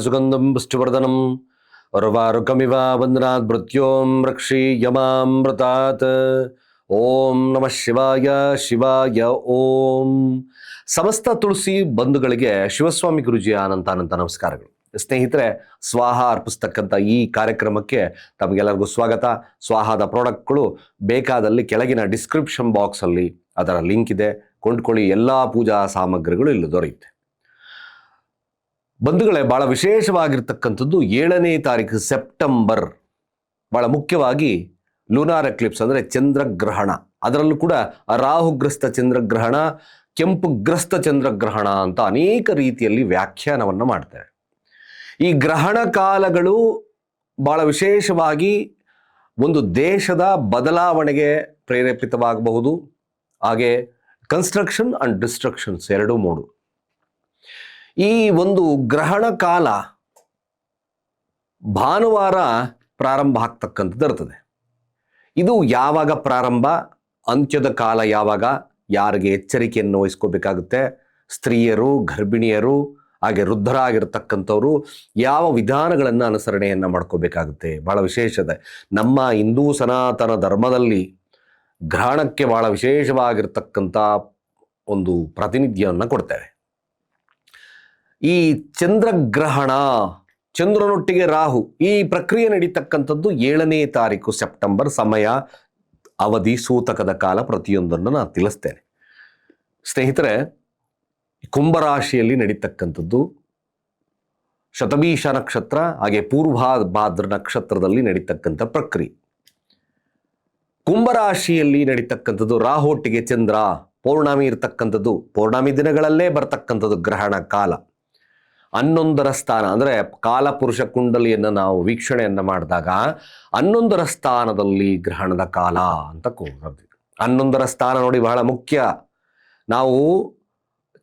ಸುಗಂಧಂ ಪುಷ್ಟಿವರ್ಧನ ಉರ್ವಾರುಕಮಿವ ವಂದನಾತ್ ಮೃತ್ಯೋಂ ರಕ್ಷೀಯಮಾಮೃತಾತ್ ಓಂ ನಮಃ ಶಿವಾಯ ಶಿವಾಯ ಓಂ ಸಮಸ್ತ ತುಳಸಿ ಬಂಧುಗಳಿಗೆ ಶಿವಸ್ವಾಮಿ ಗುರುಜಿ ಅನಂತ ಅನಂತ ನಮಸ್ಕಾರಗಳು. ಸ್ನೇಹಿತರೆ, ಸ್ವಾಹ ಅರ್ಪಿಸ್ತಕ್ಕಂಥ ಈ ಕಾರ್ಯಕ್ರಮಕ್ಕೆ ತಮಗೆಲ್ಲರಿಗೂ ಸ್ವಾಗತ. ಸ್ವಾಹದ ಪ್ರಾಡಕ್ಟ್ಗಳು ಬೇಕಾದಲ್ಲಿ ಕೆಳಗಿನ ಡಿಸ್ಕ್ರಿಪ್ಷನ್ ಬಾಕ್ಸಲ್ಲಿ ಅದರ ಲಿಂಕ್ ಇದೆ. ಕೊಂಡ್ಕೊಳ್ಳಿ, ಎಲ್ಲ ಪೂಜಾ ಸಾಮಗ್ರಿಗಳು ಇಲ್ಲಿ ದೊರೆಯುತ್ತೆ. ಬಂಧುಗಳೇ, ಬಹಳ ವಿಶೇಷವಾಗಿರ್ತಕ್ಕಂಥದ್ದು ಏಳನೇ ತಾರೀಕು ಸೆಪ್ಟೆಂಬರ್. ಬಹಳ ಮುಖ್ಯವಾಗಿ ಲೂನಾರ್ ಎಕ್ಲಿಪ್ಸ್ ಅಂದರೆ ಚಂದ್ರಗ್ರಹಣ. ಅದರಲ್ಲೂ ಕೂಡ ರಾಹುಗ್ರಸ್ತ ಚಂದ್ರಗ್ರಹಣ, ಕೆಂಪುಗ್ರಸ್ತ ಚಂದ್ರಗ್ರಹಣ ಅಂತ ಅನೇಕ ರೀತಿಯಲ್ಲಿ ವ್ಯಾಖ್ಯಾನವನ್ನು ಮಾಡ್ತಾರೆ. ಈ ಗ್ರಹಣ ಕಾಲಗಳು ಬಹಳ ವಿಶೇಷವಾಗಿ ಒಂದು ದೇಶದ ಬದಲಾವಣೆಗೆ ಪ್ರೇರೇಪಿತವಾಗಬಹುದು. ಹಾಗೆ ಕನ್ಸ್ಟ್ರಕ್ಷನ್ ಆ್ಯಂಡ್ ಡಿಸ್ಟ್ರಕ್ಷನ್ಸ್ ಎರಡೂ ಮೂರು. ಈ ಒಂದು ಗ್ರಹಣ ಕಾಲ ಭಾನುವಾರ ಪ್ರಾರಂಭ ಆಗ್ತಕ್ಕಂಥದ್ದು ಇರ್ತದೆ. ಇದು ಯಾವಾಗ ಪ್ರಾರಂಭ? ಅಂತ್ಯದ ಕಾಲ ಯಾವಾಗ? ಯಾರಿಗೆ ಎಚ್ಚರಿಕೆಯನ್ನು ವಹಿಸ್ಕೋಬೇಕಾಗುತ್ತೆ? ಸ್ತ್ರೀಯರು, ಗರ್ಭಿಣಿಯರು, ಹಾಗೆ ವೃದ್ಧರಾಗಿರ್ತಕ್ಕಂಥವ್ರು ಯಾವ ವಿಧಾನಗಳನ್ನು ಅನುಸರಣೆಯನ್ನು ಮಾಡ್ಕೋಬೇಕಾಗುತ್ತೆ? ಬಹಳ ವಿಶೇಷತೆ ನಮ್ಮ ಹಿಂದೂ ಸನಾತನ ಧರ್ಮದಲ್ಲಿ ಗ್ರಹಣಕ್ಕೆ ಬಹಳ ವಿಶೇಷವಾಗಿರ್ತಕ್ಕಂಥ ಒಂದು ಪ್ರಾತಿನಿಧ್ಯವನ್ನು ಕೊಡ್ತೇವೆ. ಈ ಚಂದ್ರಗ್ರಹಣ, ಚಂದ್ರನೊಟ್ಟಿಗೆ ರಾಹು, ಈ ಪ್ರಕ್ರಿಯೆ ನಡೀತಕ್ಕಂಥದ್ದು ಏಳನೇ ತಾರೀಕು ಸೆಪ್ಟೆಂಬರ್ ಸಮಯ ಅವಧಿ ಸೂತಕದ ಕಾಲ ಪ್ರತಿಯೊಂದನ್ನು ನಾನು ತಿಳಿಸ್ತೇನೆ. ಸ್ನೇಹಿತರೆ, ಕುಂಭರಾಶಿಯಲ್ಲಿ ನಡೀತಕ್ಕಂಥದ್ದು ಶತಬೀಷ ನಕ್ಷತ್ರ, ಹಾಗೆ ಪೂರ್ವಾಭಾದ್ರ ನಕ್ಷತ್ರದಲ್ಲಿ ನಡೀತಕ್ಕಂಥ ಪ್ರಕ್ರಿಯೆ. ಕುಂಭರಾಶಿಯಲ್ಲಿ ನಡೀತಕ್ಕಂಥದ್ದು ರಾಹೊಟ್ಟಿಗೆ ಚಂದ್ರ, ಪೌರ್ಣಮಿ ಇರ್ತಕ್ಕಂಥದ್ದು, ಪೌರ್ಣಮಿ ದಿನಗಳಲ್ಲೇ ಬರತಕ್ಕಂಥದ್ದು ಗ್ರಹಣ ಕಾಲ. ಹನ್ನೊಂದರ ಸ್ಥಾನ, ಅಂದರೆ ಕಾಲಪುರುಷ ಕುಂಡಲಿಯನ್ನು ನಾವು ವೀಕ್ಷಣೆಯನ್ನು ಮಾಡಿದಾಗ ಹನ್ನೊಂದರ ಸ್ಥಾನದಲ್ಲಿ ಗ್ರಹಣದ ಕಾಲ ಅಂತ ಕೋರಿದ್ವಿ ಹನ್ನೊಂದರ ಸ್ಥಾನ ನೋಡಿ ಬಹಳ ಮುಖ್ಯ. ನಾವು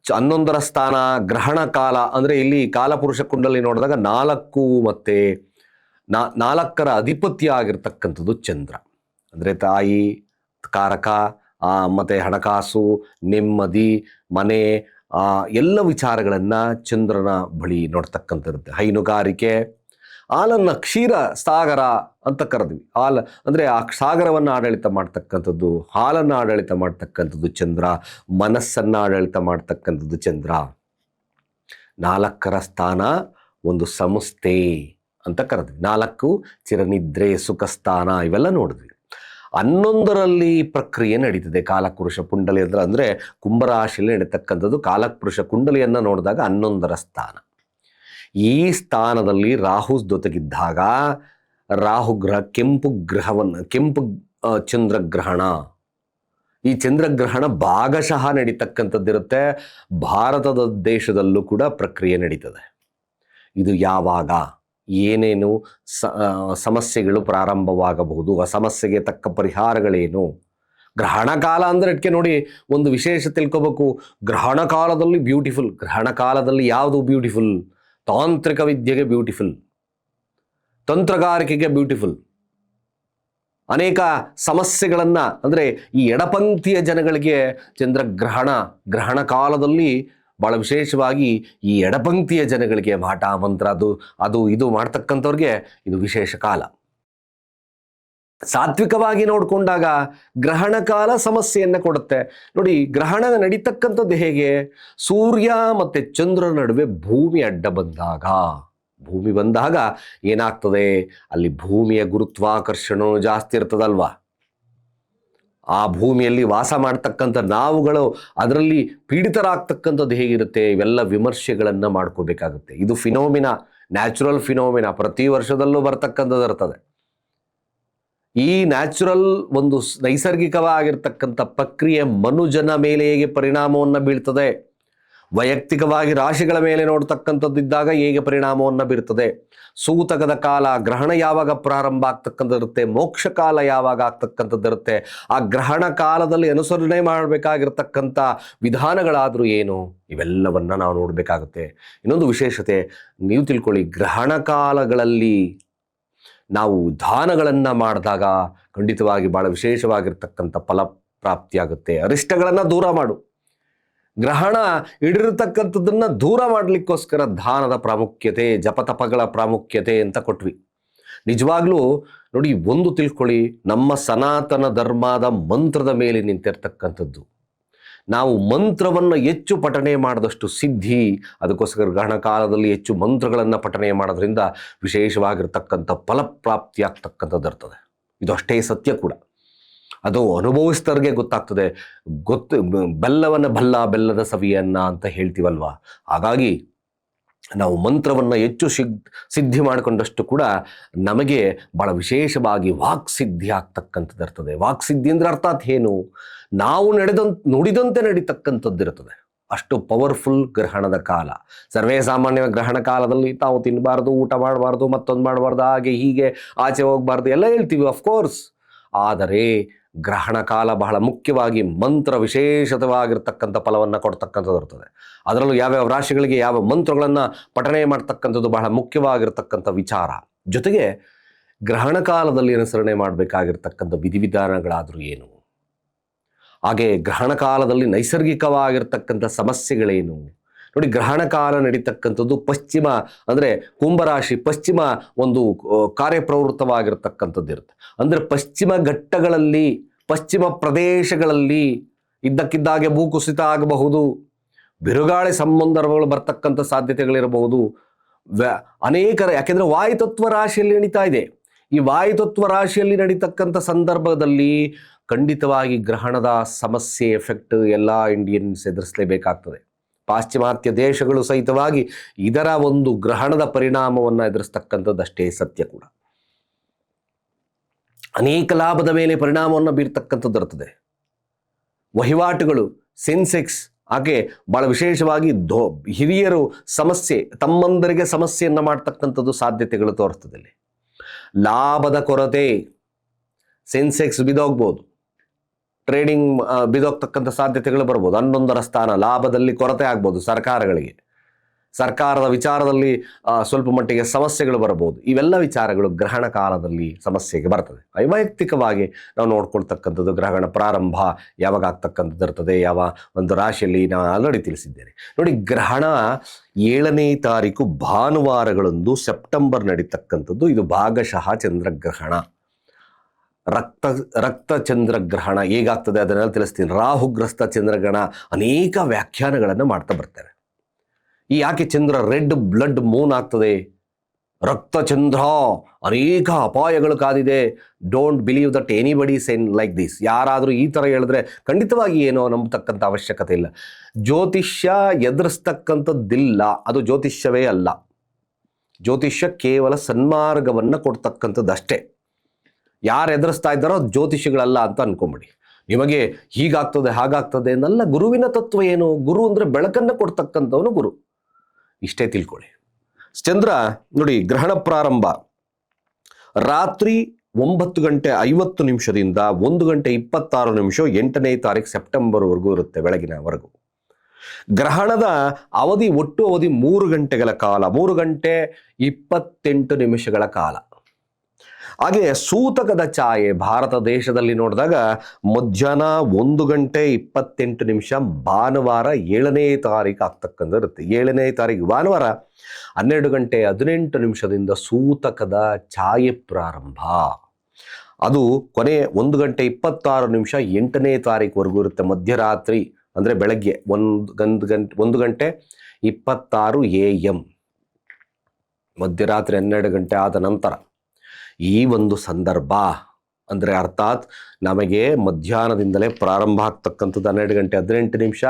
ಹನ್ನೊಂದರ ಸ್ಥಾನ ಗ್ರಹಣ ಕಾಲ, ಅಂದರೆ ಇಲ್ಲಿ ಕಾಲಪುರುಷ ಕುಂಡಲಿ ನೋಡಿದಾಗ ನಾಲ್ಕು ಮತ್ತು ನಾ ನಾಲ್ಕರ ಅಧಿಪತಿ ಆಗಿರ್ತಕ್ಕಂಥದ್ದು ಚಂದ್ರ. ಅಂದರೆ ತಾಯಿ, ಕಾರಕ ಮತ್ತು ಹಣಕಾಸು, ನೆಮ್ಮದಿ, ಮನೆ ಎಲ್ಲ ವಿಚಾರಗಳನ್ನು ಚಂದ್ರನ ಬಳಿ ನೋಡ್ತಕ್ಕಂಥದ್ದು ಹೈನುಗಾರಿಕೆ, ಹಾಲನ್ನು ಕ್ಷೀರ ಸಾಗರ ಅಂತ ಕರೆದ್ವಿ. ಹಾಲ ಅಂದರೆ ಆ ಸಾಗರವನ್ನು ಆಡಳಿತ ಮಾಡ್ತಕ್ಕಂಥದ್ದು, ಹಾಲನ್ನು ಆಡಳಿತ ಮಾಡ್ತಕ್ಕಂಥದ್ದು ಚಂದ್ರ, ಮನಸ್ಸನ್ನು ಆಡಳಿತ ಮಾಡ್ತಕ್ಕಂಥದ್ದು ಚಂದ್ರ. ನಾಲ್ಕರ ಸ್ಥಾನ ಒಂದು ಸಂಸ್ಥೆ ಅಂತ ಕರೆದ್ವಿ. ನಾಲ್ಕು ಚಿರನಿದ್ರೆ ಸುಖ ಸ್ಥಾನ ಇವೆಲ್ಲ ನೋಡಿದ್ವಿ. ಹನ್ನೊಂದರಲ್ಲಿ ಪ್ರಕ್ರಿಯೆ ನಡೀತದೆ. ಕಾಲಪುರುಷ ಕುಂಡಲಿ ಅಂದ್ರೆ, ಅಂದರೆ ಕುಂಭರಾಶಿಯಲ್ಲಿ ನಡೀತಕ್ಕಂಥದ್ದು ಕಾಲಪುರುಷ ಕುಂಡಲಿಯನ್ನು ನೋಡಿದಾಗ ಹನ್ನೊಂದರ ಸ್ಥಾನ. ಈ ಸ್ಥಾನದಲ್ಲಿ ರಾಹು ಜೊತೆಗಿದ್ದಾಗ ರಾಹು ಗ್ರಹ, ಕೆಂಪು ಗ್ರಹವನ್ನು, ಕೆಂಪು ಚಂದ್ರಗ್ರಹಣ. ಈ ಚಂದ್ರಗ್ರಹಣ ಭಾಗಶಃ ನಡೀತಕ್ಕಂಥದ್ದಿರುತ್ತೆ. ಭಾರತದ ದೇಶದಲ್ಲೂ ಕೂಡ ಪ್ರಕ್ರಿಯೆ ನಡೀತದೆ. ಇದು ಯಾವಾಗ? ಏನೇನು ಸಮಸ್ಯೆಗಳು ಪ್ರಾರಂಭವಾಗಬಹುದು, ಆ ಸಮಸ್ಯೆಗೆ ತಕ್ಕ ಪರಿಹಾರಗಳೇನು? ಗ್ರಹಣ ಕಾಲ ಅಂದ್ರೆ ಅದಕ್ಕೆ ನೋಡಿ ಒಂದು ವಿಶೇಷ ತಿಳ್ಕೋಬೇಕು. ಗ್ರಹಣ ಕಾಲದಲ್ಲಿ ಬ್ಯೂಟಿಫುಲ್ ಗ್ರಹಣ ಕಾಲದಲ್ಲಿ ಯಾವುದು ಬ್ಯೂಟಿಫುಲ್ ತಾಂತ್ರಿಕ ವಿದ್ಯೆಗೆ ಬ್ಯೂಟಿಫುಲ್ ತಂತ್ರಗಾರಿಕೆಗೆ ಬ್ಯೂಟಿಫುಲ್ ಅನೇಕ ಸಮಸ್ಯೆಗಳನ್ನು ಅಂದರೆ ಈ ಎಡಪಂಥೀಯ ಜನಗಳಿಗೆ ಚಂದ್ರಗ್ರಹಣ, ಗ್ರಹಣ ಕಾಲದಲ್ಲಿ ಭಾಳ ವಿಶೇಷವಾಗಿ ಈ ಎಡಪಂಕ್ತಿಯ ಜನಗಳಿಗೆ ಮಾಟ ಮಂತ್ರ ಅದು ಅದು ಇದು ಮಾಡ್ತಕ್ಕಂಥವ್ರಿಗೆ ಇದು ವಿಶೇಷ ಕಾಲ. ಸಾತ್ವಿಕವಾಗಿ ನೋಡಿಕೊಂಡಾಗ ಗ್ರಹಣ ಕಾಲ ಸಮಸ್ಯೆಯನ್ನು ಕೊಡುತ್ತೆ. ನೋಡಿ ಗ್ರಹಣ ನಡೀತಕ್ಕಂಥದ್ದು ಹೇಗೆ? ಸೂರ್ಯ ಮತ್ತು ಚಂದ್ರನ ನಡುವೆ ಭೂಮಿ ಅಡ್ಡ ಬಂದಾಗ, ಭೂಮಿ ಬಂದಾಗ ಏನಾಗ್ತದೆ? ಅಲ್ಲಿ ಭೂಮಿಯ ಗುರುತ್ವಾಕರ್ಷಣ ಜಾಸ್ತಿ ಇರ್ತದಲ್ವಾ? ಆ ಭೂಮಿಯಲ್ಲಿ ವಾಸ ಮಾಡ್ತಕ್ಕಂಥ ನಾವುಗಳು ಅದರಲ್ಲಿ ಪೀಡಿತರಾಗ್ತಕ್ಕಂಥದ್ದು ಹೇಗಿರುತ್ತೆ? ಇವೆಲ್ಲ ವಿಮರ್ಶೆಗಳನ್ನು ಮಾಡ್ಕೋಬೇಕಾಗುತ್ತೆ. ಇದು ಫಿನೋಮಿನ, ನ್ಯಾಚುರಲ್ ಫಿನೋಮಿನ. ಪ್ರತಿ ವರ್ಷದಲ್ಲೂ ಬರ್ತಕ್ಕಂಥದ್ದು ಇರ್ತದೆ. ಈ ನ್ಯಾಚುರಲ್ ಒಂದು ನೈಸರ್ಗಿಕವಾಗಿರ್ತಕ್ಕಂಥ ಪ್ರಕ್ರಿಯೆ ಮನುಜನ ಮೇಲೆ ಹೇಗೆ ಪರಿಣಾಮವನ್ನು ಬೀಳ್ತದೆ? ವೈಯಕ್ತಿಕವಾಗಿ ರಾಶಿಗಳ ಮೇಲೆ ನೋಡ್ತಕ್ಕಂಥದ್ದಿದ್ದಾಗ ಹೇಗೆ ಪರಿಣಾಮವನ್ನು ಬೀರ್ತದೆ? ಸೂತಕದ ಕಾಲ ಗ್ರಹಣ ಯಾವಾಗ ಪ್ರಾರಂಭ ಆಗ್ತಕ್ಕಂಥದ್ದಿರುತ್ತೆ? ಮೋಕ್ಷ ಕಾಲ ಯಾವಾಗ ಆಗ್ತಕ್ಕಂಥದ್ದಿರುತ್ತೆ? ಆ ಗ್ರಹಣ ಕಾಲದಲ್ಲಿ ಅನುಸರಣೆ ಮಾಡಬೇಕಾಗಿರ್ತಕ್ಕಂಥ ವಿಧಾನಗಳಾದರೂ ಏನು? ಇವೆಲ್ಲವನ್ನು ನಾವು ನೋಡಬೇಕಾಗುತ್ತೆ. ಇನ್ನೊಂದು ವಿಶೇಷತೆ, ನೀವು ತಿಳ್ಕೊಳ್ಳಿ, ಗ್ರಹಣ ಕಾಲಗಳಲ್ಲಿ ನಾವು ದಾನಗಳನ್ನು ಮಾಡಿದಾಗ ಖಂಡಿತವಾಗಿ ಭಾಳ ವಿಶೇಷವಾಗಿರ್ತಕ್ಕಂಥ ಫಲ ಪ್ರಾಪ್ತಿಯಾಗುತ್ತೆ. ಅರಿಷ್ಟಗಳನ್ನು ದೂರ ಮಾಡು. ಗ್ರಹಣ ಹಿಡಿರ್ತಕ್ಕಂಥದ್ದನ್ನ ದೂರ ಮಾಡಲಿಕ್ಕೋಸ್ಕರ ಧಾನದ ಪ್ರಾಮುಖ್ಯತೆ, ಜಪತಪಗಳ ಪ್ರಾಮುಖ್ಯತೆ ಅಂತ ಕೊಟ್ವಿ. ನಿಜವಾಗ್ಲೂ ನೋಡಿ ಒಂದು ತಿಳ್ಕೊಳ್ಳಿ, ನಮ್ಮ ಸನಾತನ ಧರ್ಮದ ಮಂತ್ರದ ಮೇಲೆ ನಿಂತಿರ್ತಕ್ಕಂಥದ್ದು. ನಾವು ಮಂತ್ರವನ್ನು ಹೆಚ್ಚು ಪಠನೆ ಮಾಡಿದಷ್ಟು ಸಿದ್ಧಿ, ಅದಕ್ಕೋಸ್ಕರ ಗ್ರಹಣ ಕಾಲದಲ್ಲಿ ಹೆಚ್ಚು ಮಂತ್ರಗಳನ್ನು ಪಠನೆ ಮಾಡೋದ್ರಿಂದ ವಿಶೇಷವಾಗಿರ್ತಕ್ಕಂಥ ಫಲಪ್ರಾಪ್ತಿ ಆಗ್ತಕ್ಕಂಥದ್ದು ಇರ್ತದೆ. ಇದು ಅಷ್ಟೇ ಸತ್ಯ ಕೂಡ. ಅದು ಅನುಭವಿಸಿದವ್ರಿಗೆ ಗೊತ್ತಾಗ್ತದೆ. ಗೊತ್ತು, ಬೆಲ್ಲವನ್ನ ಬಲ್ಲ ಬೆಲ್ಲದ ಸವಿಯನ್ನ ಅಂತ ಹೇಳ್ತೀವಲ್ವಾ? ಹಾಗಾಗಿ ನಾವು ಮಂತ್ರವನ್ನು ಹೆಚ್ಚು ಸಿಗ್, ಸಿದ್ಧಿ ಮಾಡಿಕೊಂಡಷ್ಟು ಕೂಡ ನಮಗೆ ಭಾಳ ವಿಶೇಷವಾಗಿ ವಾಕ್ಸಿದ್ಧಿ ಆಗ್ತಕ್ಕಂಥದ್ದು ಇರ್ತದೆ. ವಾಕ್ಸಿದ್ಧಿ ಅಂದ್ರೆ ಅರ್ಥಾತ್ ಏನು? ನಾವು ನಡೆದಂತ, ನುಡಿದಂತೆ ನಡೀತಕ್ಕಂಥದ್ದು ಇರ್ತದೆ. ಅಷ್ಟು ಪವರ್ಫುಲ್ ಗ್ರಹಣದ ಕಾಲ. ಸರ್ವೇ ಸಾಮಾನ್ಯ ಗ್ರಹಣ ಕಾಲದಲ್ಲಿ ತಾವು ತಿನ್ನಬಾರ್ದು ಊಟ ಮಾಡಬಾರ್ದು, ಮತ್ತೊಂದು ಮಾಡಬಾರ್ದು, ಹಾಗೆ ಹೀಗೆ, ಆಚೆ ಹೋಗಬಾರ್ದು, ಎಲ್ಲ ಹೇಳ್ತೀವಿ ಅಫ್ಕೋರ್ಸ್ ಆದರೆ ಗ್ರಹಣ ಕಾಲ ಬಹಳ ಮುಖ್ಯವಾಗಿ ಮಂತ್ರ ವಿಶೇಷವಾಗಿರ್ತಕ್ಕಂಥ ಫಲವನ್ನು ಕೊಡ್ತಕ್ಕಂಥದ್ದು ಇರ್ತದೆ. ಅದರಲ್ಲೂ ಯಾವ್ಯಾವ ರಾಶಿಗಳಿಗೆ ಯಾವ ಮಂತ್ರಗಳನ್ನು ಪಠನೆ ಮಾಡ್ತಕ್ಕಂಥದ್ದು ಬಹಳ ಮುಖ್ಯವಾಗಿರ್ತಕ್ಕಂಥ ವಿಚಾರ. ಜೊತೆಗೆ ಗ್ರಹಣ ಕಾಲದಲ್ಲಿ ಅನುಸರಣೆ ಮಾಡಬೇಕಾಗಿರ್ತಕ್ಕಂಥ ವಿಧಿವಿಧಾನಗಳಾದರೂ ಏನು? ಹಾಗೆ ಗ್ರಹಣ ಕಾಲದಲ್ಲಿ ನೈಸರ್ಗಿಕವಾಗಿರ್ತಕ್ಕಂಥ ಸಮಸ್ಯೆಗಳೇನು? ನೋಡಿ ಗ್ರಹಣ ಕಾಲ ನಡೀತಕ್ಕಂಥದ್ದು ಪಶ್ಚಿಮ ಅಂದರೆ ಕುಂಭರಾಶಿ ಪಶ್ಚಿಮ ಒಂದು ಕಾರ್ಯಪ್ರವೃತ್ತವಾಗಿರ್ತಕ್ಕಂಥದ್ದು ಇರುತ್ತೆ. ಅಂದರೆ ಪಶ್ಚಿಮ ಘಟ್ಟಗಳಲ್ಲಿ, ಪಶ್ಚಿಮ ಪ್ರದೇಶಗಳಲ್ಲಿ ಇದ್ದಕ್ಕಿದ್ದಾಗೆ ಭೂಕುಸಿತ ಆಗಬಹುದು, ಬಿರುಗಾಳಿ ಸಂಬಂಧಗಳು ಬರ್ತಕ್ಕಂಥ ಸಾಧ್ಯತೆಗಳಿರಬಹುದು. ವ್ಯ ಅನೇಕರ ಯಾಕೆಂದರೆ ವಾಯುತತ್ವ ರಾಶಿಯಲ್ಲಿ ನಡೀತಾ ಇದೆ. ಈ ವಾಯುತತ್ವ ರಾಶಿಯಲ್ಲಿ ನಡೀತಕ್ಕಂಥ ಸಂದರ್ಭದಲ್ಲಿ ಖಂಡಿತವಾಗಿ ಗ್ರಹಣದ ಸಮಸ್ಯೆ, ಎಫೆಕ್ಟ್ ಎಲ್ಲ ಇಂಡಿಯನ್ಸ್ ಎದುರಿಸಲೇಬೇಕಾಗ್ತದೆ. ಪಾಶ್ಚಿಮಾತ್ಯ ದೇಶಗಳು ಸಹಿತವಾಗಿ ಇದರ ಒಂದು ಗ್ರಹಣದ ಪರಿಣಾಮವನ್ನು ಎದುರಿಸ್ತಕ್ಕಂಥದ್ದು ಅಷ್ಟೇ ಸತ್ಯ ಕೂಡ. ಅನೇಕ ಲಾಭದ ಮೇಲೆ ಪರಿಣಾಮವನ್ನು ಬೀರ್ತಕ್ಕಂಥದ್ದು ಇರ್ತದೆ. ವಹಿವಾಟುಗಳು, ಸೆನ್ಸೆಕ್ಸ್ ಹಾಗೆ ಬಹಳ ವಿಶೇಷವಾಗಿ ಧೋ ಹಿರಿಯರು ಸಮಸ್ಯೆ, ತಮ್ಮಂದರಿಗೆ ಸಮಸ್ಯೆಯನ್ನು ಮಾಡ್ತಕ್ಕಂಥದ್ದು ಸಾಧ್ಯತೆಗಳು ತೋರಿಸ್ತದೆ ಇಲ್ಲಿ ಲಾಭದ ಕೊರತೆ, ಸೆನ್ಸೆಕ್ಸ್ ಬಿದೋಗ್ಬೋದು ಟ್ರೇಡಿಂಗ್ ಬಿದೋಗ್ತಕ್ಕಂಥ ಸಾಧ್ಯತೆಗಳು ಬರ್ಬೋದು. ಹನ್ನೊಂದರ ಸ್ಥಾನ, ಲಾಭದಲ್ಲಿ ಕೊರತೆ ಆಗ್ಬೋದು ಸರ್ಕಾರಗಳಿಗೆ. ಸರ್ಕಾರದ ವಿಚಾರದಲ್ಲಿ ಸ್ವಲ್ಪ ಮಟ್ಟಿಗೆ ಸಮಸ್ಯೆಗಳು ಬರಬಹುದು ಇವೆಲ್ಲ ವಿಚಾರಗಳು ಗ್ರಹಣ ಕಾಲದಲ್ಲಿ ಸಮಸ್ಯೆಗೆ ಬರ್ತದೆ. ವೈಯಕ್ತಿಕವಾಗಿ ನಾವು ನೋಡ್ಕೊಳ್ತಕ್ಕಂಥದ್ದು ಗ್ರಹಣ ಪ್ರಾರಂಭ ಯಾವಾಗ ಆಗ್ತಕ್ಕಂಥದ್ದು ಇರ್ತದೆ, ಯಾವ ಒಂದು ರಾಶಿಯಲ್ಲಿ ನಾನು ಆಲ್ರೆಡಿ ತಿಳಿಸಿದ್ದೇನೆ. ನೋಡಿ, ಗ್ರಹಣ ಏಳನೇ ತಾರೀಕು ಭಾನುವಾರಗಳಂದು ಸೆಪ್ಟೆಂಬರ್ ನಡೀತಕ್ಕಂಥದ್ದು. ಇದು ಭಾಗಶಃ ಚಂದ್ರಗ್ರಹಣ. ರಕ್ತ ರಕ್ತ ಚಂದ್ರಗ್ರಹಣ ಹೇಗಾಗ್ತದೆ ಅದನ್ನೆಲ್ಲ ತಿಳಿಸ್ತೀನಿ. ರಾಹುಗ್ರಸ್ತ ಚಂದ್ರಗ್ರಹಣ ಅನೇಕ ವ್ಯಾಖ್ಯಾನಗಳನ್ನು ಮಾಡ್ತಾ ಬರ್ತಾರೆ. ಈ ಯಾಕೆ ಚಂದ್ರ ರೆಡ್ ಬ್ಲಡ್ ಮೂನ್ ಆಗ್ತದೆ? ರಕ್ತ ಚಂದ್ರ ಅನೇಕ ಅಪಾಯಗಳು ಕಾದಿದೆ. Don't believe that anybody seen like this ಯಾರಾದರೂ ಈ ಥರ ಹೇಳಿದ್ರೆ ಖಂಡಿತವಾಗಿ ಏನೋ ನಂಬತಕ್ಕಂಥ ಅವಶ್ಯಕತೆ ಇಲ್ಲ. ಜ್ಯೋತಿಷ್ಯ ಎದುರಿಸ್ತಕ್ಕಂಥದ್ದಿಲ್ಲ. ಅದು ಜ್ಯೋತಿಷ್ಯವೇ ಅಲ್ಲ. ಜ್ಯೋತಿಷ್ಯ ಕೇವಲ ಸನ್ಮಾರ್ಗವನ್ನು ಕೊಡ್ತಕ್ಕಂಥದ್ದು ಅಷ್ಟೇ ಯಾರು ಎದುರಿಸ್ತಾ ಇದ್ದಾರೋ ಜ್ಯೋತಿಷಿಗಳಲ್ಲ ಅಂತ ಅನ್ಕೊಂಬಿಡಿ. ನಿಮಗೆ ಹೀಗಾಗ್ತದೆ, ಹಾಗಾಗ್ತದೆ ಅನ್ನಲ್ಲ ಗುರುವಿನ ತತ್ವ ಏನು? ಗುರು ಅಂದರೆ ಬೆಳಕನ್ನು ಕೊಡ್ತಕ್ಕಂಥವನು ಗುರು. ಇಷ್ಟೇ ತಿಳ್ಕೊಳ್ಳಿ. ಚಂದ್ರ, ನೋಡಿ ಗ್ರಹಣ ಪ್ರಾರಂಭ. ರಾತ್ರಿ ಒಂಬತ್ತು ಗಂಟೆ ಐವತ್ತು ನಿಮಿಷದಿಂದ ಒಂದು ಗಂಟೆ ಇಪ್ಪತ್ತಾರು ನಿಮಿಷ ಎಂಟನೇ ತಾರೀಕು ಸೆಪ್ಟೆಂಬರ್ವರೆಗೂ ಇರುತ್ತೆ ಬೆಳಗಿನವರೆಗೂ. ಗ್ರಹಣದ ಅವಧಿ ಒಟ್ಟು ಅವಧಿ ಮೂರು ಗಂಟೆಗಳ ಕಾಲ. ಮೂರು ಗಂಟೆ ಇಪ್ಪತ್ತೆಂಟು ನಿಮಿಷಗಳ ಕಾಲ. ಹಾಗೆ ಸೂತಕದ ಛಾಯೆ ಭಾರತ ದೇಶದಲ್ಲಿ ನೋಡಿದಾಗ ಮಧ್ಯಾಹ್ನ ಒಂದು ಗಂಟೆ ಇಪ್ಪತ್ತೆಂಟು ನಿಮಿಷ ಭಾನುವಾರ ಏಳನೇ ತಾರೀಕು ಆಗ್ತಕ್ಕಂಥ ಇರುತ್ತೆ. ಏಳನೇ ತಾರೀಕು ಭಾನುವಾರ ಹನ್ನೆರಡು ಗಂಟೆ ಹದಿನೆಂಟು ನಿಮಿಷದಿಂದ ಸೂತಕದ ಛಾಯೆ ಪ್ರಾರಂಭ. ಅದು ಕೊನೆ ಒಂದು ಗಂಟೆ ಇಪ್ಪತ್ತಾರು ನಿಮಿಷ ಎಂಟನೇ ತಾರೀಕುವರೆಗೂ ಇರುತ್ತೆ ಮಧ್ಯರಾತ್ರಿ ಅಂದರೆ ಬೆಳಗ್ಗೆ ಒಂದು ಗಂಟೆ ಗಂಟೆ ಒಂದು ಗಂಟೆ ಇಪ್ಪತ್ತಾರು ಎ ಎಂ ಮಧ್ಯರಾತ್ರಿ ಹನ್ನೆರಡು ಗಂಟೆ ಆದ ನಂತರ. ಈ ಒಂದು ಸಂದರ್ಭ ಅಂದರೆ ಅರ್ಥಾತ್ ನಮಗೆ ಮಧ್ಯಾಹ್ನದಿಂದಲೇ ಪ್ರಾರಂಭ ಆಗ್ತಕ್ಕಂಥದ್ದು ಹನ್ನೆರಡು ಗಂಟೆ ಹದಿನೆಂಟು ನಿಮಿಷ.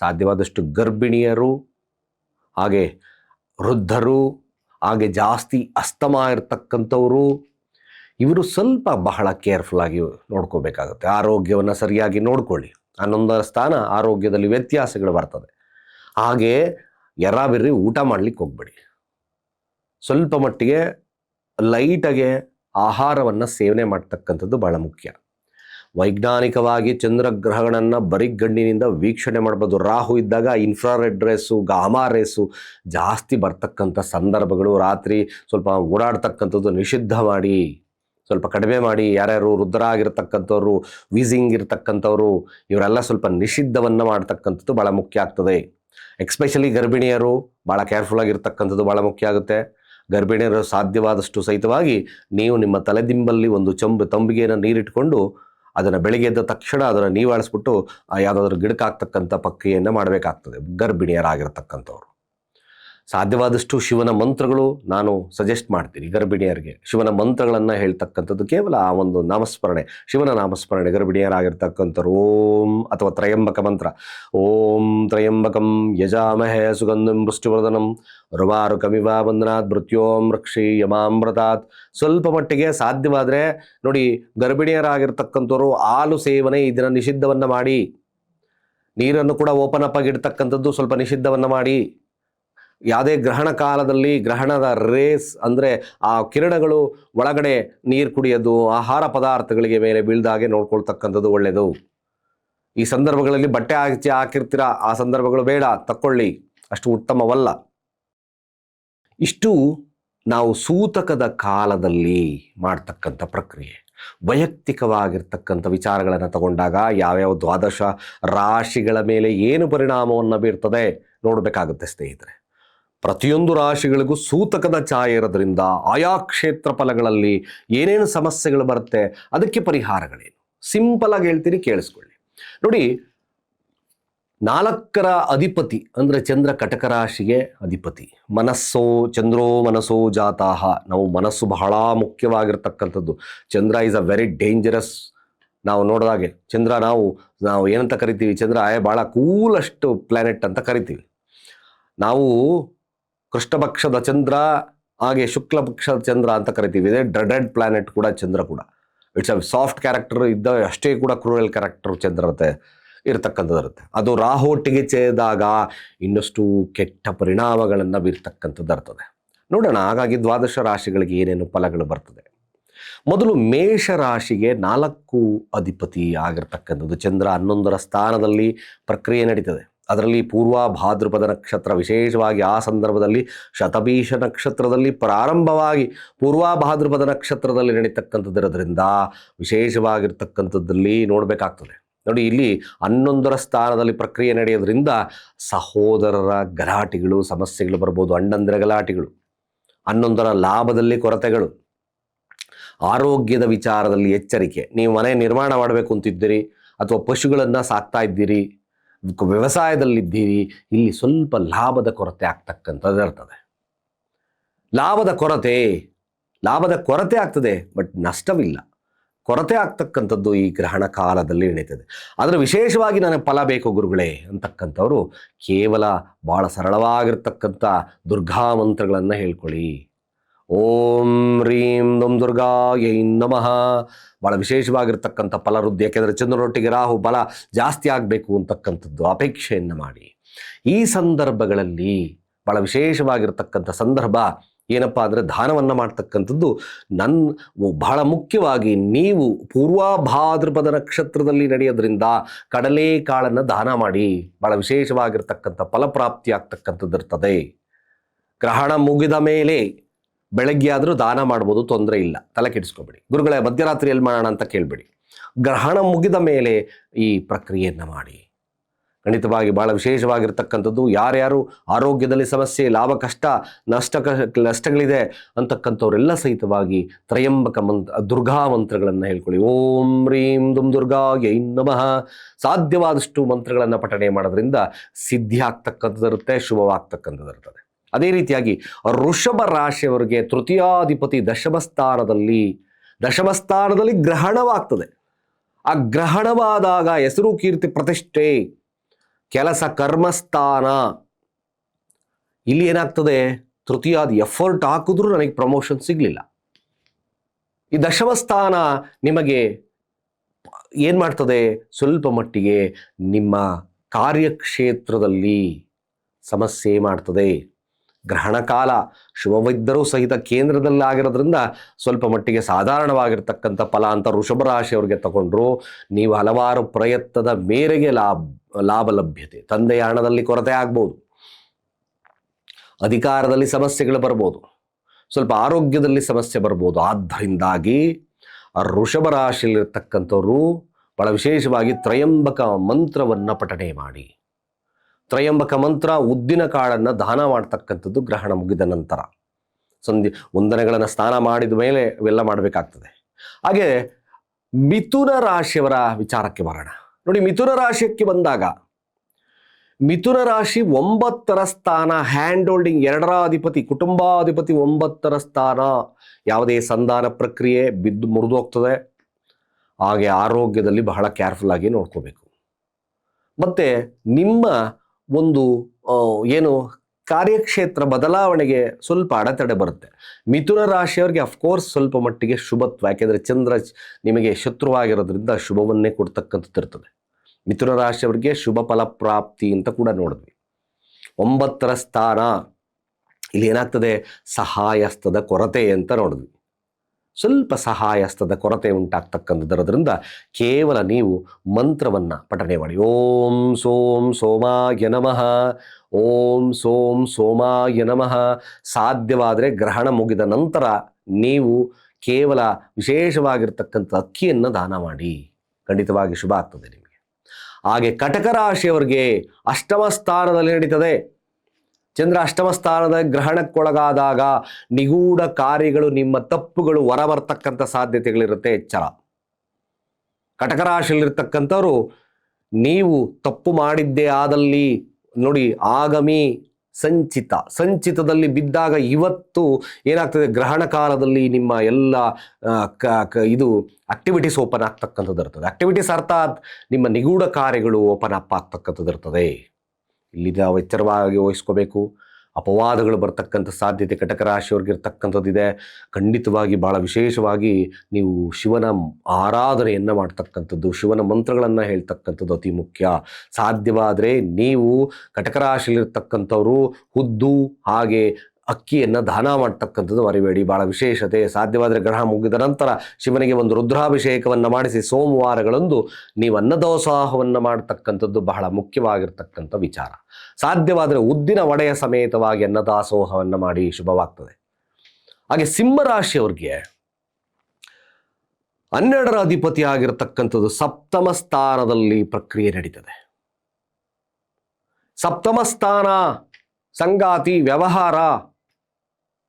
ಸಾಧ್ಯವಾದಷ್ಟು ಗರ್ಭಿಣಿಯರು, ಹಾಗೆ ವೃದ್ಧರು, ಹಾಗೆ ಜಾಸ್ತಿ ಅಸ್ತಮ ಇರ್ತಕ್ಕಂಥವರು, ಇವರು ಸ್ವಲ್ಪ ಬಹಳ ಕೇರ್ಫುಲ್ ಆಗಿ ನೋಡ್ಕೋಬೇಕಾಗುತ್ತೆ. ಆರೋಗ್ಯವನ್ನು ಸರಿಯಾಗಿ ನೋಡ್ಕೊಳ್ಳಿ. ಹನ್ನೊಂದರ ಸ್ಥಾನ ಆರೋಗ್ಯದಲ್ಲಿ ವ್ಯತ್ಯಾಸಗಳು ಬರ್ತದೆ. ಹಾಗೆ ಎರಾಬಿರ್ರಿ ಊಟ ಮಾಡ್ಲಿಕ್ಕೆ ಹೋಗ್ಬೇಡಿ. ಸ್ವಲ್ಪ ಮಟ್ಟಿಗೆ ಲೈಟಾಗೆ ಆಹಾರವನ್ನು ಸೇವನೆ ಮಾಡ್ತಕ್ಕಂಥದ್ದು ಬಹಳ ಮುಖ್ಯ. ವೈಜ್ಞಾನಿಕವಾಗಿ ಚಂದ್ರಗ್ರಹಗಳನ್ನು ಬರಿಗಣ್ಣಿನಿಂದ ವೀಕ್ಷಣೆ ಮಾಡ್ಬೋದು. ರಾಹು ಇದ್ದಾಗ ಇನ್ಫ್ರಾರೆಡ್ ರೇಸು ಗಾಮಾ ರೇಸು ಜಾಸ್ತಿ ಬರ್ತಕ್ಕಂಥ ಸಂದರ್ಭಗಳು. ರಾತ್ರಿ ಸ್ವಲ್ಪ ಓಡಾಡ್ತಕ್ಕಂಥದ್ದು ನಿಷಿದ್ಧ ಮಾಡಿ, ಸ್ವಲ್ಪ ಕಡಿಮೆ ಮಾಡಿ, ಯಾರ್ಯಾರು ವೃದ್ಧರಾಗಿರ್ತಕ್ಕಂಥವ್ರು ವೀಸಿಂಗ್ ಇರ್ತಕ್ಕಂಥವ್ರು, ಇವರೆಲ್ಲ ಸ್ವಲ್ಪ ನಿಷಿದ್ಧವನ್ನು ಮಾಡ್ತಕ್ಕಂಥದ್ದು ಭಾಳ ಮುಖ್ಯ ಆಗ್ತದೆ. ಎಕ್ಸ್ಪೆಷಲಿ ಗರ್ಭಿಣಿಯರು ಭಾಳ ಕೇರ್ಫುಲ್ ಆಗಿರ್ತಕ್ಕಂಥದ್ದು ಭಾಳ ಮುಖ್ಯ ಆಗುತ್ತೆ. ಗರ್ಭಿಣಿಯರು ಸಾಧ್ಯವಾದಷ್ಟು ಸಹಿತವಾಗಿ ನೀವು ನಿಮ್ಮ ತಲೆದಿಂಬಲ್ಲಿ ಒಂದು ಚಂಬು ತಂಬಿಗೆಯನ್ನು ನೀರಿಟ್ಟುಕೊಂಡು ಅದನ್ನು ಬೆಳಗ್ಗೆ ಎದ್ದ ತಕ್ಷಣ ಅದನ್ನು ನೀವಾಳಿಸ್ಬಿಟ್ಟು ಯಾವುದಾದ್ರೂ ಗಿಡಕ್ಕಾಗ್ತಕ್ಕಂಥ ಪಕ್ರಿಯೆಯನ್ನು ಮಾಡಬೇಕಾಗ್ತದೆ. ಗರ್ಭಿಣಿಯರಾಗಿರ್ತಕ್ಕಂಥವ್ರು. ಸಾಧ್ಯವಾದಷ್ಟು ಶಿವನ ಮಂತ್ರಗಳು ನಾನು ಸಜೆಸ್ಟ್ ಮಾಡ್ತೀನಿ ಗರ್ಭಿಣಿಯರಿಗೆ. ಶಿವನ ಮಂತ್ರಗಳನ್ನು ಹೇಳ್ತಕ್ಕಂಥದ್ದು ಕೇವಲ ಆ ಒಂದು ನಾಮಸ್ಮರಣೆ. ಶಿವನ ನಾಮಸ್ಮರಣೆ ಗರ್ಭಿಣಿಯರಾಗಿರ್ತಕ್ಕಂಥ ಓಂ ಅಥವಾ ತ್ರಯಂಬಕ ಮಂತ್ರ. ಓಂ ತ್ರಯಂಬಕಂ ಯಜಾಮಹೇ ಸುಗಂಧಂ ವೃಷ್ಟಿವರ್ಧನಂ ರುವಾರು ಕಮಿವಾ ಬಂಧನಾತ್ ಮೃತ್ಯೋಂ ರಕ್ಷಿ ಯಮಾಮೃತಾತ್ ಸ್ವಲ್ಪ ಮಟ್ಟಿಗೆ ಸಾಧ್ಯವಾದರೆ ನೋಡಿ ಗರ್ಭಿಣಿಯರಾಗಿರ್ತಕ್ಕಂಥವ್ರು ಹಾಲು ಸೇವನೆ ಇದನ್ನು ನಿಷಿದ್ಧವನ್ನು ಮಾಡಿ. ನೀರನ್ನು ಕೂಡ ಓಪನ್ ಅಪ್ ಆಗಿಡ್ತಕ್ಕಂಥದ್ದು ಸ್ವಲ್ಪ ನಿಷಿದ್ಧವನ್ನು ಮಾಡಿ. ಯಾವುದೇ ಗ್ರಹಣ ಕಾಲದಲ್ಲಿ ಗ್ರಹಣದ ರೇಸ್ ಅಂದರೆ ಆ ಕಿರಣಗಳು ಒಳಗಡೆ ನೀರು ಕುಡಿಯೋದು, ಆಹಾರ ಪದಾರ್ಥಗಳಿಗೆ ಮೇಲೆ ಬೀಳ್ದಾಗೆ ನೋಡ್ಕೊಳ್ತಕ್ಕಂಥದ್ದು ಒಳ್ಳೆಯದು ಈ ಸಂದರ್ಭಗಳಲ್ಲಿ ಬಟ್ಟೆ ಹಾಕಿ ಹಾಕಿರ್ತೀರ? ಆ ಸಂದರ್ಭಗಳು ಬೇಡ, ತಕ್ಕೊಳ್ಳಿ. ಅಷ್ಟು ಉತ್ತಮವಲ್ಲ. ಇಷ್ಟು ನಾವು ಸೂತಕದ ಕಾಲದಲ್ಲಿ ಮಾಡ್ತಕ್ಕಂಥ ಪ್ರಕ್ರಿಯೆ. ವೈಯಕ್ತಿಕವಾಗಿರ್ತಕ್ಕಂಥ ವಿಚಾರಗಳನ್ನು ತಗೊಂಡಾಗ ಯಾವ್ಯಾವ ದ್ವಾದಶ ರಾಶಿಗಳ ಮೇಲೆ ಏನು ಪರಿಣಾಮವನ್ನು ಬೀರ್ತದೆ ನೋಡಬೇಕಾಗುತ್ತೆ ಸ್ನೇಹಿತರೆ. ಪ್ರತಿಯೊಂದು ರಾಶಿಗಳಿಗೂ ಸೂತಕದ ಛಾಯೆ ಇರೋದ್ರಿಂದ ಆಯಾ ಕ್ಷೇತ್ರ ಫಲಗಳಲ್ಲಿ ಏನೇನು ಸಮಸ್ಯೆಗಳು ಬರುತ್ತೆ, ಅದಕ್ಕೆ ಪರಿಹಾರಗಳೇನು? ಸಿಂಪಲ್ ಆಗಿ ಹೇಳ್ತೀನಿ, ಕೇಳಿಸ್ಕೊಳ್ಳಿ. ನೋಡಿ, ನಾಲ್ಕರ ಅಧಿಪತಿ ಅಂದರೆ ಚಂದ್ರ ಕಟಕ ರಾಶಿಗೆ ಅಧಿಪತಿ. ಮನಸ್ಸೋ ಚಂದ್ರೋ ಮನಸ್ಸೋ ಜಾತಾಹ. ನಾವು ಮನಸ್ಸು ಬಹಳ ಮುಖ್ಯವಾಗಿರ್ತಕ್ಕಂಥದ್ದು. Chandra is a very dangerous ನಾವು ನೋಡಿದಾಗೆ ಚಂದ್ರ ನಾವು ನಾವು ಏನಂತ ಕರಿತೀವಿ? ಚಂದ್ರ ಭಾಳ ಕೂಲಷ್ಟು ಪ್ಲ್ಯಾನೆಟ್ ಅಂತ ಕರಿತೀವಿ. ನಾವು ಕೃಷ್ಣ ಪಕ್ಷದ ಚಂದ್ರ ಹಾಗೆ ಶುಕ್ಲ ಪಕ್ಷದ ಚಂದ್ರ ಅಂತ ಕರಿತೀವಿ. ಇದೆ ಡ್ರೆಡೆಡ್ ಪ್ಲಾನೆಟ್ ಕೂಡ ಚಂದ್ರ ಕೂಡ. ಇಟ್ಸ್ ಅ ಸಾಫ್ಟ್ ಕ್ಯಾರೆಕ್ಟರ್ ಇದ್ದ ಅಷ್ಟೇ ಕೂಡ ಕ್ರೂಯಲ್ ಕ್ಯಾರೆಕ್ಟರ್ ಚಂದ್ರ ಇರುತ್ತೆ ಇರತಕ್ಕಂಥದ್ದಿರುತ್ತೆ. ಅದು ರಾಹೋಟಿಗೆ ಸೇರಿದಾಗ ಇನ್ನಷ್ಟು ಕೆಟ್ಟ ಪರಿಣಾಮಗಳನ್ನು ಬೀರ್ತಕ್ಕಂಥದ್ದು ಇರ್ತದೆ ನೋಡೋಣ, ಹಾಗಾಗಿ ದ್ವಾದಶ ರಾಶಿಗಳಿಗೆ ಏನೇನು ಫಲಗಳು ಬರ್ತದೆ. ಮೊದಲು ಮೇಷ ರಾಶಿಗೆ ನಾಲ್ಕು ಅಧಿಪತಿ ಆಗಿರ್ತಕ್ಕಂಥದ್ದು. ಚಂದ್ರ ಹನ್ನೊಂದರ ಸ್ಥಾನದಲ್ಲಿ ಪ್ರಕ್ರಿಯೆ ನಡೀತದೆ. ಅದರಲ್ಲಿ ಪೂರ್ವ ಭಾದ್ರಪದ ನಕ್ಷತ್ರ, ವಿಶೇಷವಾಗಿ ಆ ಸಂದರ್ಭದಲ್ಲಿ ಶತಭೀಷ ನಕ್ಷತ್ರದಲ್ಲಿ ಪ್ರಾರಂಭವಾಗಿ ಪೂರ್ವ ಭಾದ್ರಪದ ನಕ್ಷತ್ರದಲ್ಲಿ ನಡೀತಕ್ಕಂಥದ್ದಿರೋದ್ರಿಂದ ವಿಶೇಷವಾಗಿರ್ತಕ್ಕಂಥದ್ದಲ್ಲಿ ನೋಡಬೇಕಾಗ್ತದೆ. ನೋಡಿ, ಇಲ್ಲಿ ಹನ್ನೊಂದರ ಸ್ಥಾನದಲ್ಲಿ ಪ್ರಕ್ರಿಯೆ ನಡೆಯೋದ್ರಿಂದ ಸಹೋದರರ ಗಲಾಟೆಗಳು, ಸಮಸ್ಯೆಗಳು ಬರ್ಬೋದು, ಅಣ್ಣಂದಿರ ಗಲಾಟೆಗಳು, ಹನ್ನೊಂದರ ಲಾಭದಲ್ಲಿ ಕೊರತೆಗಳು, ಆರೋಗ್ಯದ ವಿಚಾರದಲ್ಲಿ ಎಚ್ಚರಿಕೆ. ನೀವು ಮನೆ ನಿರ್ಮಾಣ ಮಾಡಬೇಕು ಅಂತಿದ್ದೀರಿ ಅಥವಾ ಪಶುಗಳನ್ನು ಸಾಕ್ತಾ ಇದ್ದೀರಿ ವ್ಯವಸಾಯದಲ್ಲಿದ್ದೀರಿ, ಇಲ್ಲಿ ಸ್ವಲ್ಪ ಲಾಭದ ಕೊರತೆ ಆಗ್ತಕ್ಕಂಥದ್ದು ಇರ್ತದೆ. ಲಾಭದ ಕೊರತೆ ಲಾಭದ ಕೊರತೆ ಆಗ್ತದೆ, ಬಟ್ ನಷ್ಟವಿಲ್ಲ. ಕೊರತೆ ಆಗ್ತಕ್ಕಂಥದ್ದು ಈ ಗ್ರಹಣ ಕಾಲದಲ್ಲಿ ನಡೀತದೆ ಆದರೆ ವಿಶೇಷವಾಗಿ ನನಗೆ ಫಲ ಬೇಕು ಗುರುಗಳೇ ಅಂತಕ್ಕಂಥವ್ರು ಕೇವಲ ಭಾಳ ಸರಳವಾಗಿರ್ತಕ್ಕಂಥ ದುರ್ಗಾ ಮಂತ್ರಗಳನ್ನು ಹೇಳ್ಕೊಳ್ಳಿ. ಓಂ ರೀಂ ದೊಂ ದುರ್ಗಾ ಯೈ ನಮಃ. ಭಾಳ ವಿಶೇಷವಾಗಿರ್ತಕ್ಕಂಥ ಫಲವೃದ್ಧಿ ಯಾಕೆಂದರೆ ಚಂದ್ರನೊಟ್ಟಿಗೆ ರಾಹು ಬಲ ಜಾಸ್ತಿ ಆಗಬೇಕು ಅಂತಕ್ಕಂಥದ್ದು ಅಪೇಕ್ಷೆಯನ್ನು ಮಾಡಿ. ಈ ಸಂದರ್ಭಗಳಲ್ಲಿ ಭಾಳ ವಿಶೇಷವಾಗಿರ್ತಕ್ಕಂಥ ಸಂದರ್ಭ ಏನಪ್ಪ ಅಂದರೆ ದಾನವನ್ನು ಮಾಡ್ತಕ್ಕಂಥದ್ದು ನನ್ನ ಬಹಳ ಮುಖ್ಯವಾಗಿ ನೀವು ಪೂರ್ವ ಭಾದ್ರಪದ ನಕ್ಷತ್ರದಲ್ಲಿ ನಡೆಯೋದ್ರಿಂದ ಕಡಲೆಕಾಳನ್ನು ದಾನ ಮಾಡಿ. ಭಾಳ ವಿಶೇಷವಾಗಿರ್ತಕ್ಕಂಥ ಫಲಪ್ರಾಪ್ತಿ ಆಗ್ತಕ್ಕಂಥದ್ದು ಇರ್ತದೆ ಗ್ರಹಣ ಮುಗಿದ ಮೇಲೆ ಬೆಳಗ್ಗೆ ಆದರೂ ದಾನ ಮಾಡ್ಬೋದು, ತೊಂದರೆ ಇಲ್ಲ. ತಲೆ ಕೆಡಿಸ್ಕೊಬೇಡಿ. ಗುರುಗಳೇ ಮಧ್ಯರಾತ್ರಿಯಲ್ಲಿ ಮಾಡೋಣ ಅಂತ ಕೇಳಬೇಡಿ. ಗ್ರಹಣ ಮುಗಿದ ಮೇಲೆ ಈ ಪ್ರಕ್ರಿಯೆಯನ್ನು ಮಾಡಿ. ಖಂಡಿತವಾಗಿ ಭಾಳ ವಿಶೇಷವಾಗಿರ್ತಕ್ಕಂಥದ್ದು, ಯಾರ್ಯಾರು ಆರೋಗ್ಯದಲ್ಲಿ ಸಮಸ್ಯೆ, ಲಾಭ, ಕಷ್ಟ, ನಷ್ಟ ನಷ್ಟಗಳಿದೆ ಅಂತಕ್ಕಂಥವರೆಲ್ಲ ಸಹಿತವಾಗಿ ತ್ರಯಂಬಕ ಮಂತ್ರ ದುರ್ಗಾ ಮಂತ್ರಗಳನ್ನು ಹೇಳ್ಕೊಳ್ಳಿ. ಓಂ ರೀಂ ದುಂ ದುರ್ಗಾ ಯೈ ನಮಃ. ಸಾಧ್ಯವಾದಷ್ಟು ಮಂತ್ರಗಳನ್ನು ಪಠಣೆ ಮಾಡೋದ್ರಿಂದ ಸಿದ್ಧಿ ಆಗ್ತಕ್ಕಂಥದ್ದಿರುತ್ತೆ ಶುಭವಾಗ್ತಕ್ಕಂಥದ್ದಿರುತ್ತದೆ ಅದೇ ರೀತಿಯಾಗಿ ಋಷಭ ರಾಶಿಯವರಿಗೆ ತೃತೀಯಾಧಿಪತಿ ದಶಮ ಸ್ಥಾನದಲ್ಲಿ ದಶಮ ಸ್ಥಾನದಲ್ಲಿ ಗ್ರಹಣವಾಗ್ತದೆ. ಆ ಗ್ರಹಣವಾದಾಗ ಹೆಸರು ಕೀರ್ತಿ ಪ್ರತಿಷ್ಠೆ, ಕೆಲಸ ಕರ್ಮಸ್ಥಾನ ಇಲ್ಲಿ ಏನಾಗ್ತದೆ? ತೃತೀಯಾದ ಎಫರ್ಟ್ ಹಾಕಿದ್ರೂ ನನಗೆ ಪ್ರಮೋಷನ್ ಸಿಗಲಿಲ್ಲ. ಈ ದಶಮ ಸ್ಥಾನ ನಿಮಗೆ ಏನು ಮಾಡ್ತದೆ? ಸ್ವಲ್ಪ ಮಟ್ಟಿಗೆ ನಿಮ್ಮ ಕಾರ್ಯಕ್ಷೇತ್ರದಲ್ಲಿ ಸಮಸ್ಯೆ ಮಾಡ್ತದೆ. ಗ್ರಹಣ ಕಾಲ ಶುಭವಿದ್ದರೂ ಸಹಿತ ಕೇಂದ್ರದಲ್ಲಾಗಿರೋದ್ರಿಂದ ಸ್ವಲ್ಪ ಮಟ್ಟಿಗೆ ಸಾಧಾರಣವಾಗಿರ್ತಕ್ಕಂಥ ಫಲ ಅಂತ ವೃಷಭ ರಾಶಿಯವರಿಗೆ ತಗೊಂಡ್ರು ನೀವು ಹಲವಾರು ಪ್ರಯತ್ನದ ಮೇರೆಗೆ ಲಾಭ ಲಾಭ ಲಭ್ಯತೆ, ತಂದೆಯ ಹಣದಲ್ಲಿ ಕೊರತೆ ಆಗ್ಬೋದು. ಅಧಿಕಾರದಲ್ಲಿ ಸಮಸ್ಯೆಗಳು ಬರ್ಬೋದು. ಸ್ವಲ್ಪ ಆರೋಗ್ಯದಲ್ಲಿ ಸಮಸ್ಯೆ ಬರ್ಬೋದು. ಆದ್ದರಿಂದಾಗಿ ಋಷಭ ರಾಶಿಯಲ್ಲಿರ್ತಕ್ಕಂಥವ್ರು ಬಹಳ ವಿಶೇಷವಾಗಿ ತ್ರಯಂಬಕ ಮಂತ್ರವನ್ನು ಪಠಣೆ ಮಾಡಿ. ತ್ರಯಂಬಕ ಮಂತ್ರ, ಉದ್ದಿನ ಕಾಳನ್ನು ದಾನ ಮಾಡ್ತಕ್ಕಂಥದ್ದು ಗ್ರಹಣ ಮುಗಿದ ನಂತರ. ಸಂಧಿ, ವಂದನೆಗಳನ್ನು ಸ್ನಾನ ಮಾಡಿದ ಮೇಲೆ ಇವೆಲ್ಲ ಮಾಡಬೇಕಾಗ್ತದೆ. ಹಾಗೆ ಮಿಥುನ ರಾಶಿಯವರ ವಿಚಾರಕ್ಕೆ ಬರೋಣ. ನೋಡಿ, ಮಿಥುನ ರಾಶಿಯಕ್ಕೆ ಬಂದಾಗ ಮಿಥುನ ರಾಶಿ ಒಂಬತ್ತರ ಸ್ಥಾನ ಹ್ಯಾಂಡ್ ಹೋಲ್ಡಿಂಗ್ ಎರಡರ ಅಧಿಪತಿ ಕುಟುಂಬಾಧಿಪತಿ ಒಂಬತ್ತರ ಸ್ಥಾನ. ಯಾವುದೇ ಸಂಧಾನ ಪ್ರಕ್ರಿಯೆ ಬಿದ್ದು ಮುರಿದೋಗ್ತದೆ ಹಾಗೆ ಆರೋಗ್ಯದಲ್ಲಿ ಬಹಳ ಕೇರ್ಫುಲ್ ಆಗಿ ನೋಡ್ಕೋಬೇಕು. ಮತ್ತೆ ನಿಮ್ಮ ಒಂದು ಏನು ಕಾರ್ಯಕ್ಷೇತ್ರ ಬದಲಾವಣೆಗೆ ಸ್ವಲ್ಪ ಅಡೆತಡೆ ಬರುತ್ತೆ. ಮಿಥುನ ರಾಶಿಯವರಿಗೆ ಅಫ್ಕೋರ್ಸ್ ಸ್ವಲ್ಪ ಮಟ್ಟಿಗೆ ಶುಭತ್ವ, ಯಾಕೆಂದರೆ ಚಂದ್ರ ನಿಮಗೆ ಶತ್ರುವಾಗಿರೋದ್ರಿಂದ ಶುಭವನ್ನೇ ಕೊಡ್ತಕ್ಕಂಥದ್ದು ಇರ್ತದೆ. ಮಿಥುನ ರಾಶಿಯವರಿಗೆ ಶುಭ ಫಲಪ್ರಾಪ್ತಿ ಅಂತ ಕೂಡ ನೋಡಿದ್ವಿ. ಒಂಬತ್ತರ ಸ್ಥಾನ, ಇಲ್ಲಿ ಏನಾಗ್ತದೆ? ಸಹಾಯಸ್ತದ ಕೊರತೆ ಅಂತ ನೋಡಿದ್ವಿ. ಸ್ವಲ್ಪ ಸಹಾಯಸ್ತದ ಕೊರತೆ ಉಂಟಾಗ್ತಕ್ಕಂಥದ್ದರದ್ರಿಂದ ಕೇವಲ ನೀವು ಮಂತ್ರವನ್ನು ಪಠನೆ ಮಾಡಿ. ಓಂ ಸೋಂ ಸೋಮಾಯ ನಮಃ. ಓಂ ಸೋಂ ಸೋಮಾಯ ನಮಃ. ಸಾಧ್ಯವಾದರೆ ಗ್ರಹಣ ಮುಗಿದ ನಂತರ ನೀವು ಕೇವಲ ವಿಶೇಷವಾಗಿರ್ತಕ್ಕಂಥ ಅಕ್ಕಿಯನ್ನು ದಾನ ಮಾಡಿ. ಖಂಡಿತವಾಗಿ ಶುಭ ಆಗ್ತದೆ ನಿಮಗೆ. ಹಾಗೆ ಕಟಕ ರಾಶಿಯವರಿಗೆ ಅಷ್ಟಮ ಸ್ಥಾನದಲ್ಲಿ ನಡೀತದೆ. ಚಂದ್ರ ಅಷ್ಟಮ ಸ್ಥಾನದ ಗ್ರಹಣಕ್ಕೊಳಗಾದಾಗ ನಿಗೂಢ ಕಾರ್ಯಗಳು, ನಿಮ್ಮ ತಪ್ಪುಗಳು ಹೊರಬರ್ತಕ್ಕಂಥ ಸಾಧ್ಯತೆಗಳಿರುತ್ತೆ ಎಚ್ಚರ. ಕಟಕ ರಾಶಿಯಲ್ಲಿರ್ತಕ್ಕಂಥವ್ರು, ನೀವು ತಪ್ಪು ಮಾಡಿದ್ದೇ ಆದಲ್ಲಿ, ನೋಡಿ, ಆಗಮಿ ಸಂಚಿತ. ಸಂಚಿತದಲ್ಲಿ ಬಿದ್ದಾಗ ಇವತ್ತು ಏನಾಗ್ತದೆ? ಗ್ರಹಣ ಕಾಲದಲ್ಲಿ ನಿಮ್ಮ ಎಲ್ಲ ಇದು ಆಕ್ಟಿವಿಟೀಸ್ ಓಪನ್ ಆಗ್ತಕ್ಕಂಥದ್ದು ಇರ್ತದೆ. ಆಕ್ಟಿವಿಟೀಸ್ ಅರ್ಥಾತ್ ನಿಮ್ಮ ನಿಗೂಢ ಕಾರ್ಯಗಳು ಓಪನ್ ಅಪ್ ಆಗ್ತಕ್ಕಂಥದ್ದು ಇರ್ತದೆ. ಇಲ್ಲಿದೆ ನಾವು ಎಚ್ಚರವಾಗಿ ವಹಿಸ್ಕೋಬೇಕು. ಅಪವಾದಗಳು ಬರ್ತಕ್ಕಂಥ ಸಾಧ್ಯತೆ ಕಟಕ ರಾಶಿಯವ್ರಿಗೆ ಇರ್ತಕ್ಕಂಥದ್ದಿದೆ ಖಂಡಿತವಾಗಿ ಭಾಳ ವಿಶೇಷವಾಗಿ ನೀವು ಶಿವನ ಆರಾಧನೆಯನ್ನು ಮಾಡ್ತಕ್ಕಂಥದ್ದು, ಶಿವನ ಮಂತ್ರಗಳನ್ನು ಹೇಳ್ತಕ್ಕಂಥದ್ದು ಅತಿ ಮುಖ್ಯ. ಸಾಧ್ಯವಾದರೆ ನೀವು ಕಟಕ ರಾಶಿಯಲ್ಲಿರ್ತಕ್ಕಂಥವ್ರು ಹುದ್ದು ಹಾಗೆ ಅಕ್ಕಿಯನ್ನು ದಾನ ಮಾಡ್ತಕ್ಕಂಥದ್ದು ಮರಿಬೇಡಿ. ಭಾಳ ವಿಶೇಷತೆ. ಸಾಧ್ಯವಾದರೆ ಗ್ರಹ ಮುಗಿದ ನಂತರ ಶಿವನಿಗೆ ಒಂದು ರುದ್ರಾಭಿಷೇಕವನ್ನು ಮಾಡಿಸಿ ಸೋಮವಾರಗಳಂದು ನೀವು ಅನ್ನದೋತ್ಸಾಹವನ್ನು ಮಾಡ್ತಕ್ಕಂಥದ್ದು ಬಹಳ ಮುಖ್ಯವಾಗಿರ್ತಕ್ಕಂಥ ವಿಚಾರ. ಸಾಧ್ಯವಾದರೆ ಉದ್ದಿನ ಒಡೆಯ ಸಮೇತವಾಗಿ ಅನ್ನದಾಸೋಹವನ್ನು ಮಾಡಿ ಶುಭವಾಗ್ತದೆ. ಹಾಗೆ ಸಿಂಹರಾಶಿಯವ್ರಿಗೆ ಹನ್ನೆರಡರ ಅಧಿಪತಿ ಆಗಿರತಕ್ಕಂಥದ್ದು ಸಪ್ತಮ ಸ್ಥಾನದಲ್ಲಿ ಪ್ರಕ್ರಿಯೆ ನಡೀತದೆ. ಸಪ್ತಮ ಸ್ಥಾನ, ಸಂಗಾತಿ, ವ್ಯವಹಾರ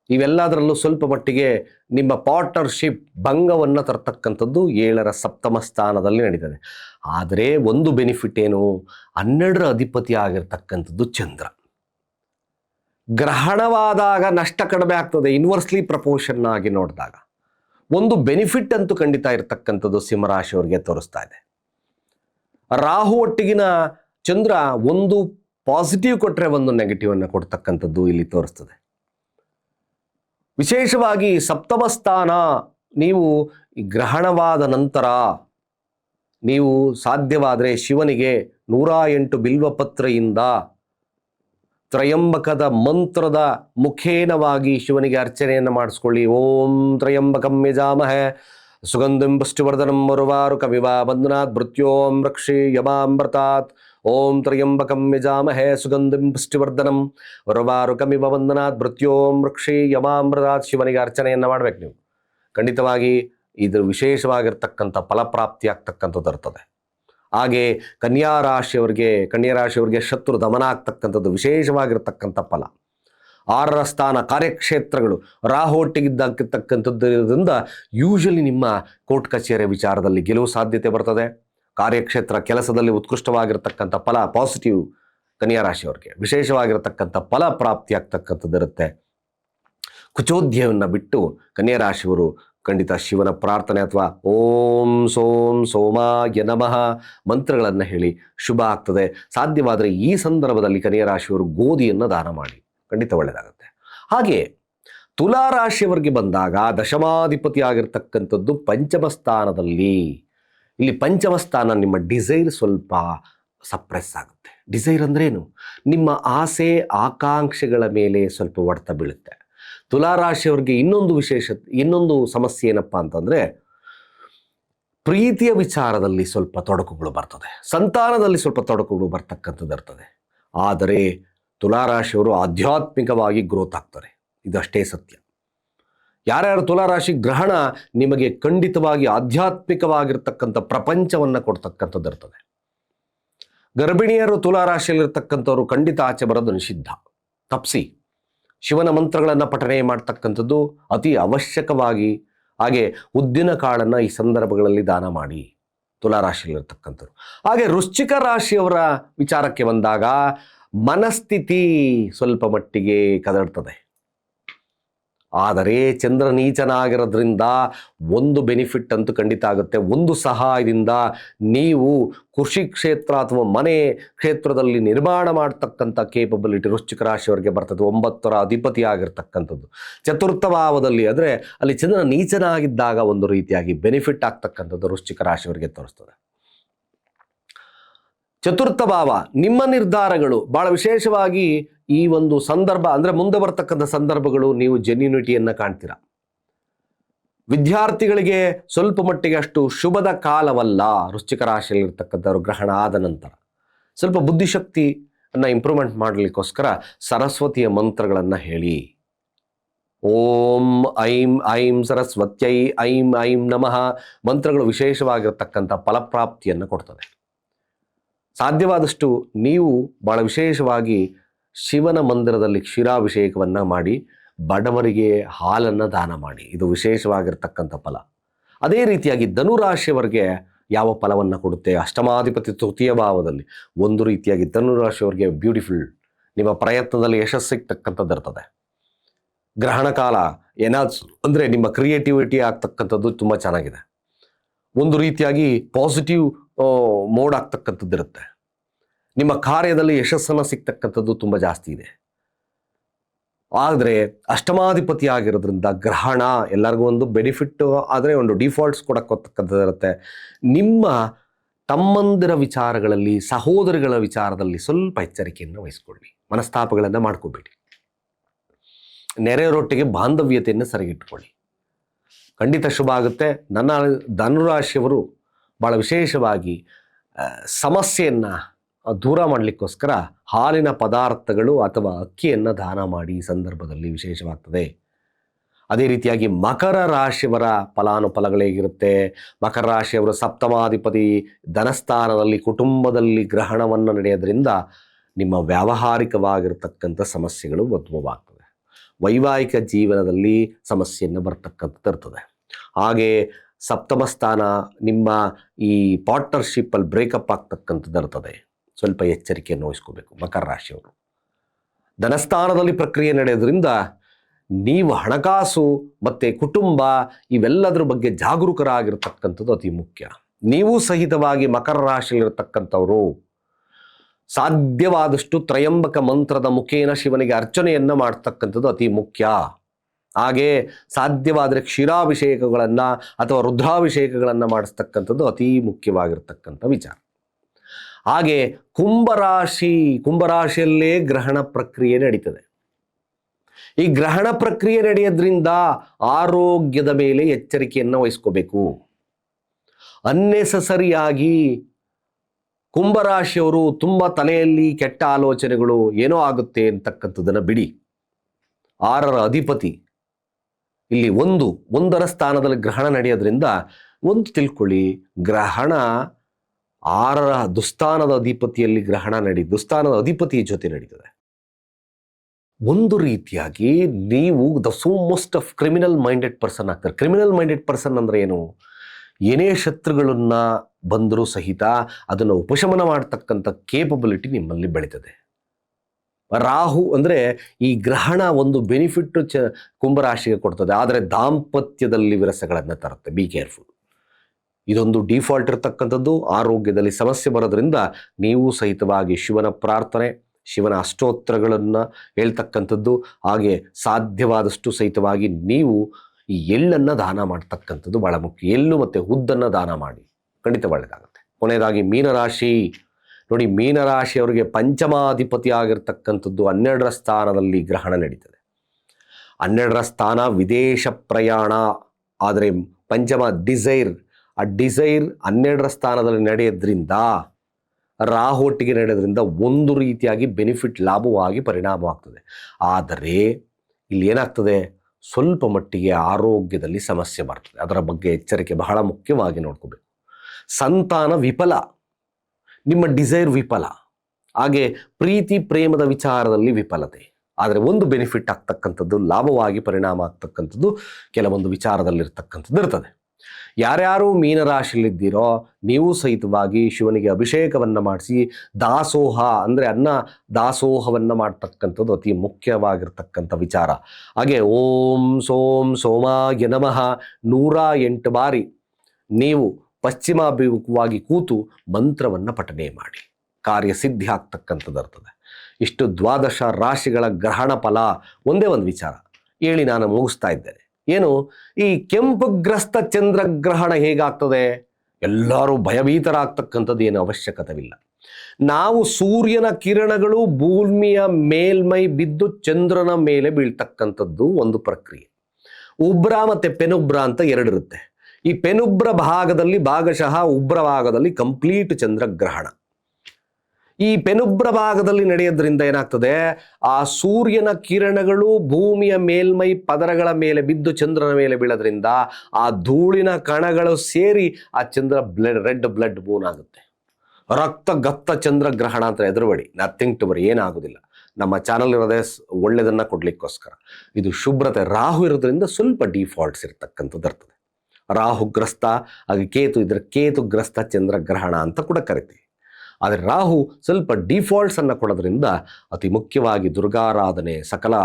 ಇವೆಲ್ಲದರಲ್ಲೂ ಸ್ವಲ್ಪ ಮಟ್ಟಿಗೆ ನಿಮ್ಮ ಪಾರ್ಟ್ನರ್ಶಿಪ್ ಭಂಗವನ್ನು ತರ್ತಕ್ಕಂಥದ್ದು ಏಳರ ಸಪ್ತಮ ಸ್ಥಾನದಲ್ಲಿ ನಡೀತದೆ. ಆದರೆ ಒಂದು ಬೆನಿಫಿಟ್ ಏನು? ಹನ್ನೆರಡರ ಅಧಿಪತಿ ಆಗಿರ್ತಕ್ಕಂಥದ್ದು ಚಂದ್ರ. ಗ್ರಹಣವಾದಾಗ ನಷ್ಟ ಕಡಿಮೆ ಆಗ್ತದೆ ಇನ್ವರ್ಸ್ಲಿ ಪ್ರಪೋರ್ಷನ್ ಆಗಿ ನೋಡಿದಾಗ. ಒಂದು ಬೆನಿಫಿಟ್ ಅಂತೂ ಖಂಡಿತ ಇರತಕ್ಕಂಥದ್ದು ಸಿಂಹರಾಶಿಯವರಿಗೆ ತೋರಿಸ್ತಾ ಇದೆ. ರಾಹು ಒಟ್ಟಿಗಿನ ಚಂದ್ರ ಒಂದು ಪಾಸಿಟಿವ್ ಕೊಟ್ಟರೆ ಒಂದು ನೆಗೆಟಿವನ್ನು ಕೊಡ್ತಕ್ಕಂಥದ್ದು ಇಲ್ಲಿ ತೋರಿಸ್ತದೆ. ವಿಶೇಷವಾಗಿ ಸಪ್ತಮ ಸ್ಥಾನ ನೀವು ಗ್ರಹಣವಾದ ನಂತರ ನೀವು ಸಾಧ್ಯವಾದರೆ ಶಿವನಿಗೆ ನೂರ ಎಂಟು ಬಿಲ್ವಪತ್ರೆಯಿಂದ ತ್ರಯಂಬಕದ ಮಂತ್ರದ ಮುಖೇನವಾಗಿ ಶಿವನಿಗೆ ಅರ್ಚನೆಯನ್ನು ಮಾಡಿಸ್ಕೊಳ್ಳಿ. ಓಂ ತ್ರಯಂಬಕಂ ಯಜಾಮಹೆ. ಸುಗಂಧಿಂ ಪುಷ್ಟಿವರ್ಧನಂ ಮರುವಾರು ಕವಿವಾ ಬಂಧನಾತ್ ಮೃತ್ಯೋಂ ರಕ್ಷಿ ಯಮಾಮೃತಾತ್. ಓಂ ತ್ರಯಂಬಕಂ ಯಜಾಮಹೇ ಸುಗಂಧಿಂ ಪುಷ್ಟಿವರ್ಧನಂ ವರವಾರುಕಮಿವ ಕಮಿವ ಬಂಧನಾತ್ ಮೃತ್ಯೋಂ ವೃಕ್ಷಿ ಯಮಾಮೃತಾತ್ ಶಿವನಿಗೆ ಅರ್ಚನೆಯನ್ನು ಮಾಡ್ಬೇಕು ನೀವು. ಖಂಡಿತವಾಗಿ ಇದು ವಿಶೇಷವಾಗಿರ್ತಕ್ಕಂಥ ಫಲಪ್ರಾಪ್ತಿ ಆಗ್ತಕ್ಕಂಥದ್ದು ಇರ್ತದೆ ಹಾಗೆ ಕನ್ಯಾ ರಾಶಿಯವರಿಗೆ ಕನ್ಯಾ ರಾಶಿಯವರಿಗೆ ಶತ್ರು ದಮನ ಆಗ್ತಕ್ಕಂಥದ್ದು ವಿಶೇಷವಾಗಿರ್ತಕ್ಕಂಥ ಫಲ. ಆರರ ಸ್ಥಾನ ಕಾರ್ಯಕ್ಷೇತ್ರಗಳು ರಾಹೊಟ್ಟಿಗಿದ್ದಕ್ಕಂಥದ್ದರಿಂದ ಯೂಶಲಿ ನಿಮ್ಮ ಕೋರ್ಟ್ ಕಚೇರಿ ವಿಚಾರದಲ್ಲಿ ಗೆಲುವು ಸಾಧ್ಯತೆ ಬರ್ತದೆ. ಕಾರ್ಯಕ್ಷೇತ್ರ ಕೆಲಸದಲ್ಲಿ ಉತ್ಕೃಷ್ಟವಾಗಿರ್ತಕ್ಕಂಥ ಫಲ ಪಾಸಿಟಿವ್ ಕನ್ಯಾ ರಾಶಿಯವರಿಗೆ, ವಿಶೇಷವಾಗಿರತಕ್ಕಂಥ ಫಲ ಪ್ರಾಪ್ತಿ ಆಗ್ತಕ್ಕಂಥದ್ದು ಇರುತ್ತೆ ಕುಚೋದ್ಯವನ್ನು ಬಿಟ್ಟು ಕನ್ಯಾ ರಾಶಿಯವರು ಖಂಡಿತ ಶಿವನ ಪ್ರಾರ್ಥನೆ ಅಥವಾ ಓಂ ಸೋಂ ಸೋಮಾಯ ನಮಃ ಮಂತ್ರಗಳನ್ನು ಹೇಳಿ ಶುಭ ಆಗ್ತದೆ. ಸಾಧ್ಯವಾದರೆ ಈ ಸಂದರ್ಭದಲ್ಲಿ ಕನ್ಯಾ ರಾಶಿಯವರು ಗೋಧಿಯನ್ನು ದಾನ ಮಾಡಿ, ಖಂಡಿತ ಒಳ್ಳೆಯದಾಗುತ್ತೆ ಹಾಗೆ ತುಲಾ ರಾಶಿಯವರಿಗೆ ಬಂದಾಗ ದಶಮಾಧಿಪತಿ ಆಗಿರ್ತಕ್ಕಂಥದ್ದು ಪಂಚಮ ಸ್ಥಾನದಲ್ಲಿ ಇಲ್ಲಿ ಪಂಚಮ ಸ್ಥಾನ ನಿಮ್ಮ ಡಿಸೈರ್ ಸ್ವಲ್ಪ ಸಪ್ರೆಸ್ ಆಗುತ್ತೆ. ಡಿಸೈರ್ ಅಂದ್ರೇನು? ನಿಮ್ಮ ಆಸೆ, ಆಕಾಂಕ್ಷೆಗಳ ಮೇಲೆ ಸ್ವಲ್ಪ ಹೊಡೆತ ಬೀಳುತ್ತೆ. ತುಲಾ ರಾಶಿಯವರಿಗೆ ಇನ್ನೊಂದು ವಿಶೇಷ, ಇನ್ನೊಂದು ಸಮಸ್ಯೆ ಏನಪ್ಪ ಅಂತಂದರೆ, ಪ್ರೀತಿಯ ವಿಚಾರದಲ್ಲಿ ಸ್ವಲ್ಪ ತೊಡಕುಗಳು ಬರ್ತದೆ. ಸಂತಾನದಲ್ಲಿ ಸ್ವಲ್ಪ ತೊಡಕುಗಳು ಬರ್ತಕ್ಕಂಥದ್ದು ಇರ್ತದೆ. ಆದರೆ ತುಲಾರಾಶಿಯವರು ಆಧ್ಯಾತ್ಮಿಕವಾಗಿ ಗ್ರೋತ್ ಆಗ್ತಾರೆ. ಇದಷ್ಟೇ ಸತ್ಯ. ಯಾರ್ಯಾರು ತುಲಾರಾಶಿ ಗ್ರಹಣ ನಿಮಗೆ ಖಂಡಿತವಾಗಿ ಆಧ್ಯಾತ್ಮಿಕವಾಗಿರ್ತಕ್ಕಂಥ ಪ್ರಪಂಚವನ್ನು ಕೊಡ್ತಕ್ಕಂಥದ್ದು ಇರ್ತದೆ. ಗರ್ಭಿಣಿಯರು ತುಲಾರಾಶಿಯಲ್ಲಿರ್ತಕ್ಕಂಥವ್ರು ಖಂಡಿತ ಆಚೆ ಬರೋದು ನಿಷಿದ್ಧ. ತಪ್ಸಿ. ಶಿವನ ಮಂತ್ರಗಳನ್ನು ಪಠನೆ ಮಾಡ್ತಕ್ಕಂಥದ್ದು ಅತಿ ಅವಶ್ಯಕವಾಗಿ. ಹಾಗೆ ಉದ್ದಿನ ಕಾಳನ್ನು ಈ ಸಂದರ್ಭಗಳಲ್ಲಿ ದಾನ ಮಾಡಿ ತುಲಾರಾಶಿಯಲ್ಲಿರ್ತಕ್ಕಂಥವ್ರು. ಹಾಗೆ ವೃಶ್ಚಿಕ ರಾಶಿಯವರ ವಿಚಾರಕ್ಕೆ ಬಂದಾಗ ಮನಸ್ಥಿತಿ ಸ್ವಲ್ಪ ಮಟ್ಟಿಗೆ ಕದಡ್ತದೆ. ಆದರೆ ಚಂದ್ರ ನೀಚನಾಗಿರೋದ್ರಿಂದ ಒಂದು ಬೆನಿಫಿಟ್ ಅಂತೂ ಖಂಡಿತ ಆಗುತ್ತೆ. ಒಂದು ಸಹಾಯದಿಂದ ನೀವು ಕೃಷಿ ಕ್ಷೇತ್ರ ಅಥವಾ ಮನೆ ಕ್ಷೇತ್ರದಲ್ಲಿ ನಿರ್ಮಾಣ ಮಾಡ್ತಕ್ಕಂಥ ಕೇಪಬಿಲಿಟಿ ವೃಶ್ಚಿಕ ರಾಶಿಯವರಿಗೆ ಬರ್ತದೆ. ಒಂಬತ್ತರ ಅಧಿಪತಿ ಆಗಿರ್ತಕ್ಕಂಥದ್ದು ಚತುರ್ಥ ಭಾವದಲ್ಲಿ ಅಂದರೆ ಅಲ್ಲಿ ಚಂದ್ರ ನೀಚನಾಗಿದ್ದಾಗ ಒಂದು ರೀತಿಯಾಗಿ ಬೆನಿಫಿಟ್ ಆಗ್ತಕ್ಕಂಥದ್ದು ವೃಶ್ಚಿಕ ರಾಶಿಯವರಿಗೆ ತೋರಿಸ್ತದೆ. ಚತುರ್ಥ ಭಾವ ನಿಮ್ಮ ನಿರ್ಧಾರಗಳು ಬಹಳ ವಿಶೇಷವಾಗಿ ಈ ಒಂದು ಸಂದರ್ಭ, ಅಂದ್ರೆ ಮುಂದೆ ಬರ್ತಕ್ಕಂಥ ಸಂದರ್ಭಗಳು ನೀವು ಜೆನ್ಯುನಿಟಿಯನ್ನು ಕಾಣ್ತೀರಾ. ವಿದ್ಯಾರ್ಥಿಗಳಿಗೆ ಸ್ವಲ್ಪ ಮಟ್ಟಿಗೆ ಅಷ್ಟು ಶುಭದ ಕಾಲವಲ್ಲ, ವೃಶ್ಚಿಕ ರಾಶಿಯಲ್ಲಿರ್ತಕ್ಕಂಥವ್ರು ಗ್ರಹಣ ಆದ ನಂತರ. ಸ್ವಲ್ಪ ಬುದ್ಧಿಶಕ್ತಿ ಅನ್ನ ಇಂಪ್ರೂವ್ಮೆಂಟ್ ಮಾಡಲಿಕ್ಕೋಸ್ಕರ ಸರಸ್ವತಿಯ ಮಂತ್ರಗಳನ್ನು ಹೇಳಿ. ಓಂ ಐಂ ಐಂ ಸರಸ್ವತ್ಯೈ ಐಂ ಐಂ ನಮಃ ಮಂತ್ರಗಳು ವಿಶೇಷವಾಗಿರ್ತಕ್ಕಂಥ ಫಲಪ್ರಾಪ್ತಿಯನ್ನು ಕೊಡ್ತದೆ. ಸಾಧ್ಯವಾದಷ್ಟು ನೀವು ಬಹಳ ವಿಶೇಷವಾಗಿ ಶಿವನ ಮಂದಿರದಲ್ಲಿ ಕ್ಷೀರಾಭಿಷೇಕವನ್ನು ಮಾಡಿ ಬಡವರಿಗೆ ಹಾಲನ್ನು ದಾನ ಮಾಡಿ. ಇದು ವಿಶೇಷವಾಗಿರ್ತಕ್ಕಂಥ ಫಲ. ಅದೇ ರೀತಿಯಾಗಿ ಧನುರಾಶಿಯವರಿಗೆ ಯಾವ ಫಲವನ್ನು ಕೊಡುತ್ತೆ? ಅಷ್ಟಮಾಧಿಪತಿ ತೃತೀಯ ಭಾವದಲ್ಲಿ ಒಂದು ರೀತಿಯಾಗಿ ಧನುರಾಶಿಯವರಿಗೆ ಬ್ಯೂಟಿಫುಲ್, ನಿಮ್ಮ ಪ್ರಯತ್ನದಲ್ಲಿ ಯಶಸ್ಸು ಸಿಗ್ತಕ್ಕಂಥದ್ದು ಇರ್ತದೆ. ಗ್ರಹಣ ಕಾಲ ಏನಾದ್ರು ಅಂದರೆ ನಿಮ್ಮ ಕ್ರಿಯೇಟಿವಿಟಿ ಆಗ್ತಕ್ಕಂಥದ್ದು ತುಂಬ ಚೆನ್ನಾಗಿದೆ. ಒಂದು ರೀತಿಯಾಗಿ ಪಾಸಿಟಿವ್ ಮೋಡ್ ಆಗ್ತಕ್ಕಂಥದ್ದು ಇರುತ್ತೆ ನಿಮ್ಮ ಕಾರ್ಯದಲ್ಲಿ ಯಶಸ್ಸನ್ನು ಸಿಗ್ತಕ್ಕಂಥದ್ದು ತುಂಬ ಜಾಸ್ತಿ ಇದೆ. ಆದರೆ ಅಷ್ಟಮಾಧಿಪತಿ ಆಗಿರೋದ್ರಿಂದ ಗ್ರಹಣ ಎಲ್ಲರಿಗೂ ಒಂದು ಬೆನಿಫಿಟ್ಟು ಆದರೆ ಒಂದು ಡಿಫಾಲ್ಟ್ಸ್ ಕೊಡಕ್ಕೋತಕ್ಕಂಥದ್ದು ಇರುತ್ತೆ. ನಿಮ್ಮ ತಮ್ಮಂದಿರ ವಿಚಾರಗಳಲ್ಲಿ, ಸಹೋದರಿಗಳ ವಿಚಾರದಲ್ಲಿ ಸ್ವಲ್ಪ ಎಚ್ಚರಿಕೆಯನ್ನು ವಹಿಸ್ಕೊಳ್ಳಿ ಮನಸ್ತಾಪಗಳನ್ನು ಮಾಡ್ಕೋಬೇಡಿ. ನೆರೆಯವರೊಟ್ಟಿಗೆ ಬಾಂಧವ್ಯತೆಯನ್ನು ಸರಿಗಿಟ್ಕೊಳ್ಳಿ. ಖಂಡಿತ ಶುಭ ಆಗುತ್ತೆ. ನನ್ನ ಧನುರಾಶಿಯವರು ಭಾಳ ವಿಶೇಷವಾಗಿ ಸಮಸ್ಯೆಯನ್ನು ದೂರ ಮಾಡಲಿಕ್ಕೋಸ್ಕರ ಹಾಲಿನ ಪದಾರ್ಥಗಳು ಅಥವಾ ಅಕ್ಕಿಯನ್ನು ದಾನ ಮಾಡಿ ಸಂದರ್ಭದಲ್ಲಿ ವಿಶೇಷವಾಗ್ತದೆ. ಅದೇ ರೀತಿಯಾಗಿ ಮಕರ ರಾಶಿಯವರ ಫಲಾನುಫಲಗಳೇಗಿರುತ್ತೆ ಮಕರ ರಾಶಿಯವರು ಸಪ್ತಮಾಧಿಪತಿ ಧನಸ್ಥಾನದಲ್ಲಿ, ಕುಟುಂಬದಲ್ಲಿ ಗ್ರಹಣವನ್ನು ನಡೆಯೋದ್ರಿಂದ ನಿಮ್ಮ ವ್ಯಾವಹಾರಿಕವಾಗಿರತಕ್ಕಂಥ ಸಮಸ್ಯೆಗಳು ಉದ್ಭವವಾಗ್ತದೆ. ವೈವಾಹಿಕ ಜೀವನದಲ್ಲಿ ಸಮಸ್ಯೆಯನ್ನು ಬರ್ತಕ್ಕಂಥದ್ದು ಇರ್ತದೆ ಹಾಗೆ ಸಪ್ತಮ ಸ್ಥಾನ ನಿಮ್ಮ ಈ ಪಾರ್ಟ್ನರ್ಶಿಪ್ಪಲ್ಲಿ ಬ್ರೇಕಪ್ ಆಗ್ತಕ್ಕಂಥದ್ದು ಇರ್ತದೆ ಸ್ವಲ್ಪ ಎಚ್ಚರಿಕೆಯನ್ನು ವಹಿಸ್ಕೋಬೇಕು. ಮಕರ ರಾಶಿಯವರು. ಧನಸ್ಥಾನದಲ್ಲಿ ಪ್ರಕ್ರಿಯೆ ನಡೆಯೋದ್ರಿಂದ ನೀವು ಹಣಕಾಸು ಮತ್ತು ಕುಟುಂಬ ಇವೆಲ್ಲದರ ಬಗ್ಗೆ ಜಾಗರೂಕರಾಗಿರ್ತಕ್ಕಂಥದ್ದು ಅತಿ ಮುಖ್ಯ. ನೀವು ಸಹಿತವಾಗಿ ಮಕರ ರಾಶಿಯಲ್ಲಿರತಕ್ಕಂಥವರು ಸಾಧ್ಯವಾದಷ್ಟು ತ್ರಯಂಬಕ ಮಂತ್ರದ ಮುಖೇನ ಶಿವನಿಗೆ ಅರ್ಚನೆಯನ್ನು ಮಾಡ್ತಕ್ಕಂಥದ್ದು ಅತಿ ಮುಖ್ಯ. ಹಾಗೆ ಸಾಧ್ಯವಾದರೆ ಕ್ಷೀರಾಭಿಷೇಕಗಳನ್ನು ಅಥವಾ ರುದ್ರಾಭಿಷೇಕಗಳನ್ನು ಮಾಡಿಸ್ತಕ್ಕಂಥದ್ದು ಅತೀ ಮುಖ್ಯವಾಗಿರ್ತಕ್ಕಂಥ ವಿಚಾರ. ಹಾಗೆ ಕುಂಭರಾಶಿ, ಕುಂಭರಾಶಿಯಲ್ಲೇ ಗ್ರಹಣ ಪ್ರಕ್ರಿಯೆ ನಡೀತದೆ. ಈ ಗ್ರಹಣ ಪ್ರಕ್ರಿಯೆ ನಡೆಯೋದ್ರಿಂದ ಆರೋಗ್ಯದ ಮೇಲೆ ಎಚ್ಚರಿಕೆಯನ್ನು ವಹಿಸ್ಕೋಬೇಕು. ಅನ್ನೆಸಸರಿಯಾಗಿ ಕುಂಭರಾಶಿಯವರು ತುಂಬ ತಲೆಯಲ್ಲಿ ಕೆಟ್ಟ ಆಲೋಚನೆಗಳು ಏನೋ ಆಗುತ್ತೆ ಅಂತಕ್ಕಂಥದ್ದನ್ನು ಬಿಡಿ. ಆರರ ಅಧಿಪತಿ. ಇಲ್ಲಿ ಒಂದು, ಒಂದರ ಸ್ಥಾನದಲ್ಲಿ ಗ್ರಹಣ ನಡೆಯೋದ್ರಿಂದ ಒಂದು ತಿಳ್ಕೊಳ್ಳಿ, ಗ್ರಹಣ ಆರರ ದುಸ್ತಾನದ ಅಧಿಪತಿಯಲ್ಲಿ ಗ್ರಹಣ ನಡಿ, ದುಸ್ಥಾನದ ಅಧಿಪತಿಯ ಜೊತೆ ನಡೀತದೆ. ಒಂದು ರೀತಿಯಾಗಿ ನೀವು the so most of criminal minded person ಆಗ್ತಾರೆ. ಕ್ರಿಮಿನಲ್ ಮೈಂಡೆಡ್ ಪರ್ಸನ್ ಅಂದ್ರೆ ಏನು? ಏನೇ ಶತ್ರುಗಳನ್ನ ಬಂದರೂ ಸಹಿತ ಅದನ್ನು ಉಪಶಮನ ಮಾಡ್ತಕ್ಕಂಥ ಕೇಪಬಿಲಿಟಿ ನಿಮ್ಮಲ್ಲಿ ಬೆಳೀತದೆ. ರಾಹು ಅಂದರೆ ಈ ಗ್ರಹಣ ಒಂದು ಬೆನಿಫಿಟ್ ಚ ಕುಂಭರಾಶಿಗೆ ಕೊಡ್ತದೆ. ಆದರೆ ದಾಂಪತ್ಯದಲ್ಲಿ ವಿರಸಗಳನ್ನು ತರುತ್ತೆ. ಬಿ ಕೇರ್ಫುಲ್ ಇದೊಂದು ಡಿಫಾಲ್ಟ್ ಇರತಕ್ಕಂಥದ್ದು. ಆರೋಗ್ಯದಲ್ಲಿ ಸಮಸ್ಯೆ ಬರೋದ್ರಿಂದ ನೀವು ಸಹಿತವಾಗಿ ಶಿವನ ಪ್ರಾರ್ಥನೆ, ಶಿವನ ಅಷ್ಟೋತ್ತರಗಳನ್ನು ಹೇಳ್ತಕ್ಕಂಥದ್ದು. ಹಾಗೆ ಸಾಧ್ಯವಾದಷ್ಟು ಸಹಿತವಾಗಿ ನೀವು ಈ ಎಳ್ಳನ್ನು ದಾನ ಮಾಡ್ತಕ್ಕಂಥದ್ದು ಬಹಳ ಮುಖ್ಯ. ಎಳ್ಳು ಮತ್ತು ಉದ್ದನ್ನು ದಾನ ಮಾಡಿ. ಖಂಡಿತ ಒಳ್ಳೆಯದಾಗುತ್ತೆ ಕೊನೆಯದಾಗಿ ಮೀನರಾಶಿ. ನೋಡಿ ಮೀನರಾಶಿಯವರಿಗೆ ಪಂಚಮಾಧಿಪತಿ ಆಗಿರ್ತಕ್ಕಂಥದ್ದು ಹನ್ನೆರಡರ ಸ್ಥಾನದಲ್ಲಿ ಗ್ರಹಣ ನಡೀತದೆ. ಹನ್ನೆರಡರ ಸ್ಥಾನ ವಿದೇಶ ಪ್ರಯಾಣ. ಆದರೆ ಪಂಚಮ ಡಿಸೈರ್ ಆ ಡಿಸೈರ್ ಹನ್ನೆರಡರ ಸ್ಥಾನದಲ್ಲಿ ನಡೆಯೋದ್ರಿಂದ ರಾಹೊಟ್ಟಿಗೆ ನಡೆಯೋದ್ರಿಂದ ಒಂದು ರೀತಿಯಾಗಿ ಬೆನಿಫಿಟ್ ಲಾಭವಾಗಿ ಪರಿಣಾಮವಾಗ್ತದೆ ಆದರೆ, ಇಲ್ಲಿ ಏನಾಗ್ತದೆ? ಸ್ವಲ್ಪ ಮಟ್ಟಿಗೆ ಆರೋಗ್ಯದಲ್ಲಿ ಸಮಸ್ಯೆ ಬರ್ತದೆ. ಅದರ ಬಗ್ಗೆ ಎಚ್ಚರಿಕೆ ಬಹಳ ಮುಖ್ಯವಾಗಿ ನೋಡ್ಕೋಬೇಕು. ಸಂತಾನ ವಿಫಲ. ನಿಮ್ಮ ಡಿಸೈರ್ ವಿಫಲ. ಹಾಗೆ ಪ್ರೀತಿ ಪ್ರೇಮದ ವಿಚಾರದಲ್ಲಿ ವಿಫಲತೆ. ಆದರೆ ಒಂದು ಬೆನಿಫಿಟ್ ಆಗ್ತಕ್ಕಂಥದ್ದು, ಲಾಭವಾಗಿ ಪರಿಣಾಮ ಆಗ್ತಕ್ಕಂಥದ್ದು, ಕೆಲವೊಂದು ವಿಚಾರದಲ್ಲಿರ್ತಕ್ಕಂಥದ್ದು ಇರ್ತದೆ. ಯಾರ್ಯಾರು ಮೀನರಾಶಿಯಲ್ಲಿದ್ದೀರೋ ನೀವು ಸಹಿತವಾಗಿ ಶಿವನಿಗೆ ಅಭಿಷೇಕವನ್ನು ಮಾಡಿಸಿ ದಾಸೋಹ ಅಂದರೆ ಅನ್ನ ದಾಸೋಹವನ್ನು ಮಾಡ್ತಕ್ಕಂಥದ್ದು ಅತಿ ಮುಖ್ಯವಾಗಿರ್ತಕ್ಕಂಥ ವಿಚಾರ. ಹಾಗೆ ಓಂ ಸೋಂ ಸೋಮಾಯ ನಮಃ ನೂರ ಎಂಟು ಬಾರಿ ನೀವು ಪಶ್ಚಿಮಾಭಿಮುಖವಾಗಿ ಕೂತು ಮಂತ್ರವನ್ನು ಪಠನೆ ಮಾಡಿ. ಕಾರ್ಯಸಿದ್ಧಿ ಆಗ್ತಕ್ಕಂಥದ್ದು ಇರ್ತದೆ. ಇಷ್ಟು ದ್ವಾದಶ ರಾಶಿಗಳ ಗ್ರಹಣ ಫಲ ಒಂದೇ ಒಂದು ವಿಚಾರ. ಹೇಳಿ ನಾನು ಮುಗಿಸ್ತಾ ಇದ್ದೇನೆ. ಏನು? ಈ ಕೆಂಪುಗ್ರಸ್ತ ಚಂದ್ರಗ್ರಹಣ ಹೇಗಾಗ್ತದೆ? ಎಲ್ಲರೂ ಭಯಭೀತರಾಗ್ತಕ್ಕಂಥದ್ದು ಏನು ಅವಶ್ಯಕತೆವಿಲ್ಲ. ನಾವು ಸೂರ್ಯನ ಕಿರಣಗಳು ಭೂಮಿಯ ಮೇಲ್ಮೈ ಬಿದ್ದು ಚಂದ್ರನ ಮೇಲೆ ಬೀಳ್ತಕ್ಕಂಥದ್ದು ಒಂದು ಪ್ರಕ್ರಿಯೆ. ಉಬ್ರ ಮತ್ತೆ ಪೆನುಬ್ರ ಅಂತ ಎರಡಿರುತ್ತೆ. ಈ ಪೆನುಬ್ರ ಭಾಗದಲ್ಲಿ ಭಾಗಶಃ ಉಬ್ರ ಭಾಗದಲ್ಲಿ ಕಂಪ್ಲೀಟ್ ಚಂದ್ರಗ್ರಹಣ. ಈ ಪೆನುಬ್ರ ಭಾಗದಲ್ಲಿ ನಡೆಯೋದ್ರಿಂದ ಏನಾಗ್ತದೆ? ಆ ಸೂರ್ಯನ ಕಿರಣಗಳು ಭೂಮಿಯ ಮೇಲ್ಮೈ ಪದರಗಳ ಮೇಲೆ ಬಿದ್ದು ಚಂದ್ರನ ಮೇಲೆ ಬೀಳೋದ್ರಿಂದ ಆ ಧೂಳಿನ ಕಣಗಳು ಸೇರಿ ಆ ಚಂದ್ರ ಬ್ಲಡ್, ರೆಡ್ ಬ್ಲಡ್ ಮೂನ್ ಆಗುತ್ತೆ. ರಕ್ತ ಗತ್ತ ಚಂದ್ರ ಗ್ರಹಣ ಅಂತ ಎದುರುಬಡಿ ನಥಿಂಗ್ ಟು ಬರಿ ಏನಾಗೋದಿಲ್ಲ. ನಮ್ಮ ಚಾನಲ್ ಇರೋದೇ ಒಳ್ಳೆದನ್ನ ಕೊಡ್ಲಿಕ್ಕೋಸ್ಕರ. ಇದು ಶುಭ್ರತೆ. ರಾಹು ಇರೋದ್ರಿಂದ ಸ್ವಲ್ಪ ಡಿಫಾಲ್ಟ್ಸ್ ಇರತಕ್ಕಂಥದ್ದು ಇರ್ತದೆ. ರಾಹುಗ್ರಸ್ತ ಹಾಗೆ ಕೇತು ಇದ್ರೆ ಕೇತುಗ್ರಸ್ತ ಚಂದ್ರಗ್ರಹಣ ಅಂತ ಕೂಡ ಕರಿತೀವಿ. ಆದರೆ ರಾಹು ಸ್ವಲ್ಪ ಡಿಫಾಲ್ಟ್ಸ್ ಅನ್ನು ಕೊಡೋದ್ರಿಂದ ಅತಿ ಮುಖ್ಯವಾಗಿ ದುರ್ಗಾರಾಧನೆ, ಸಕಲ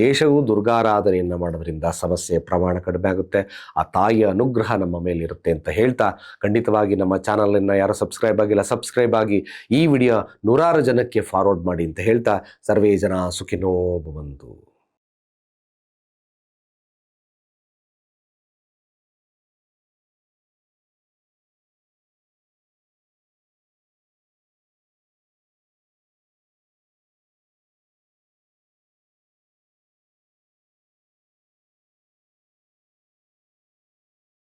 ದೇಶವೂ ದುರ್ಗಾರಾಧನೆಯನ್ನು ಮಾಡೋದ್ರಿಂದ ಸಮಸ್ಯೆ ಪ್ರಮಾಣ ಕಡಿಮೆ ಆಗುತ್ತೆ. ಆ ತಾಯಿಯ ಅನುಗ್ರಹ ನಮ್ಮ ಮೇಲೆ ಇರುತ್ತೆ ಅಂತ ಹೇಳ್ತಾ ಖಂಡಿತವಾಗಿ ನಮ್ಮ ಚಾನಲನ್ನು ಯಾರು ಸಬ್ಸ್ಕ್ರೈಬ್ ಆಗಿಲ್ಲ, ಸಬ್ಸ್ಕ್ರೈಬ್ ಆಗಿ ಈ ವಿಡಿಯೋ ನೂರಾರು ಜನಕ್ಕೆ ಫಾರ್ವರ್ಡ್ ಮಾಡಿ ಅಂತ ಹೇಳ್ತಾ ಸರ್ವೇ ಜನ ಸುಖಿನೋ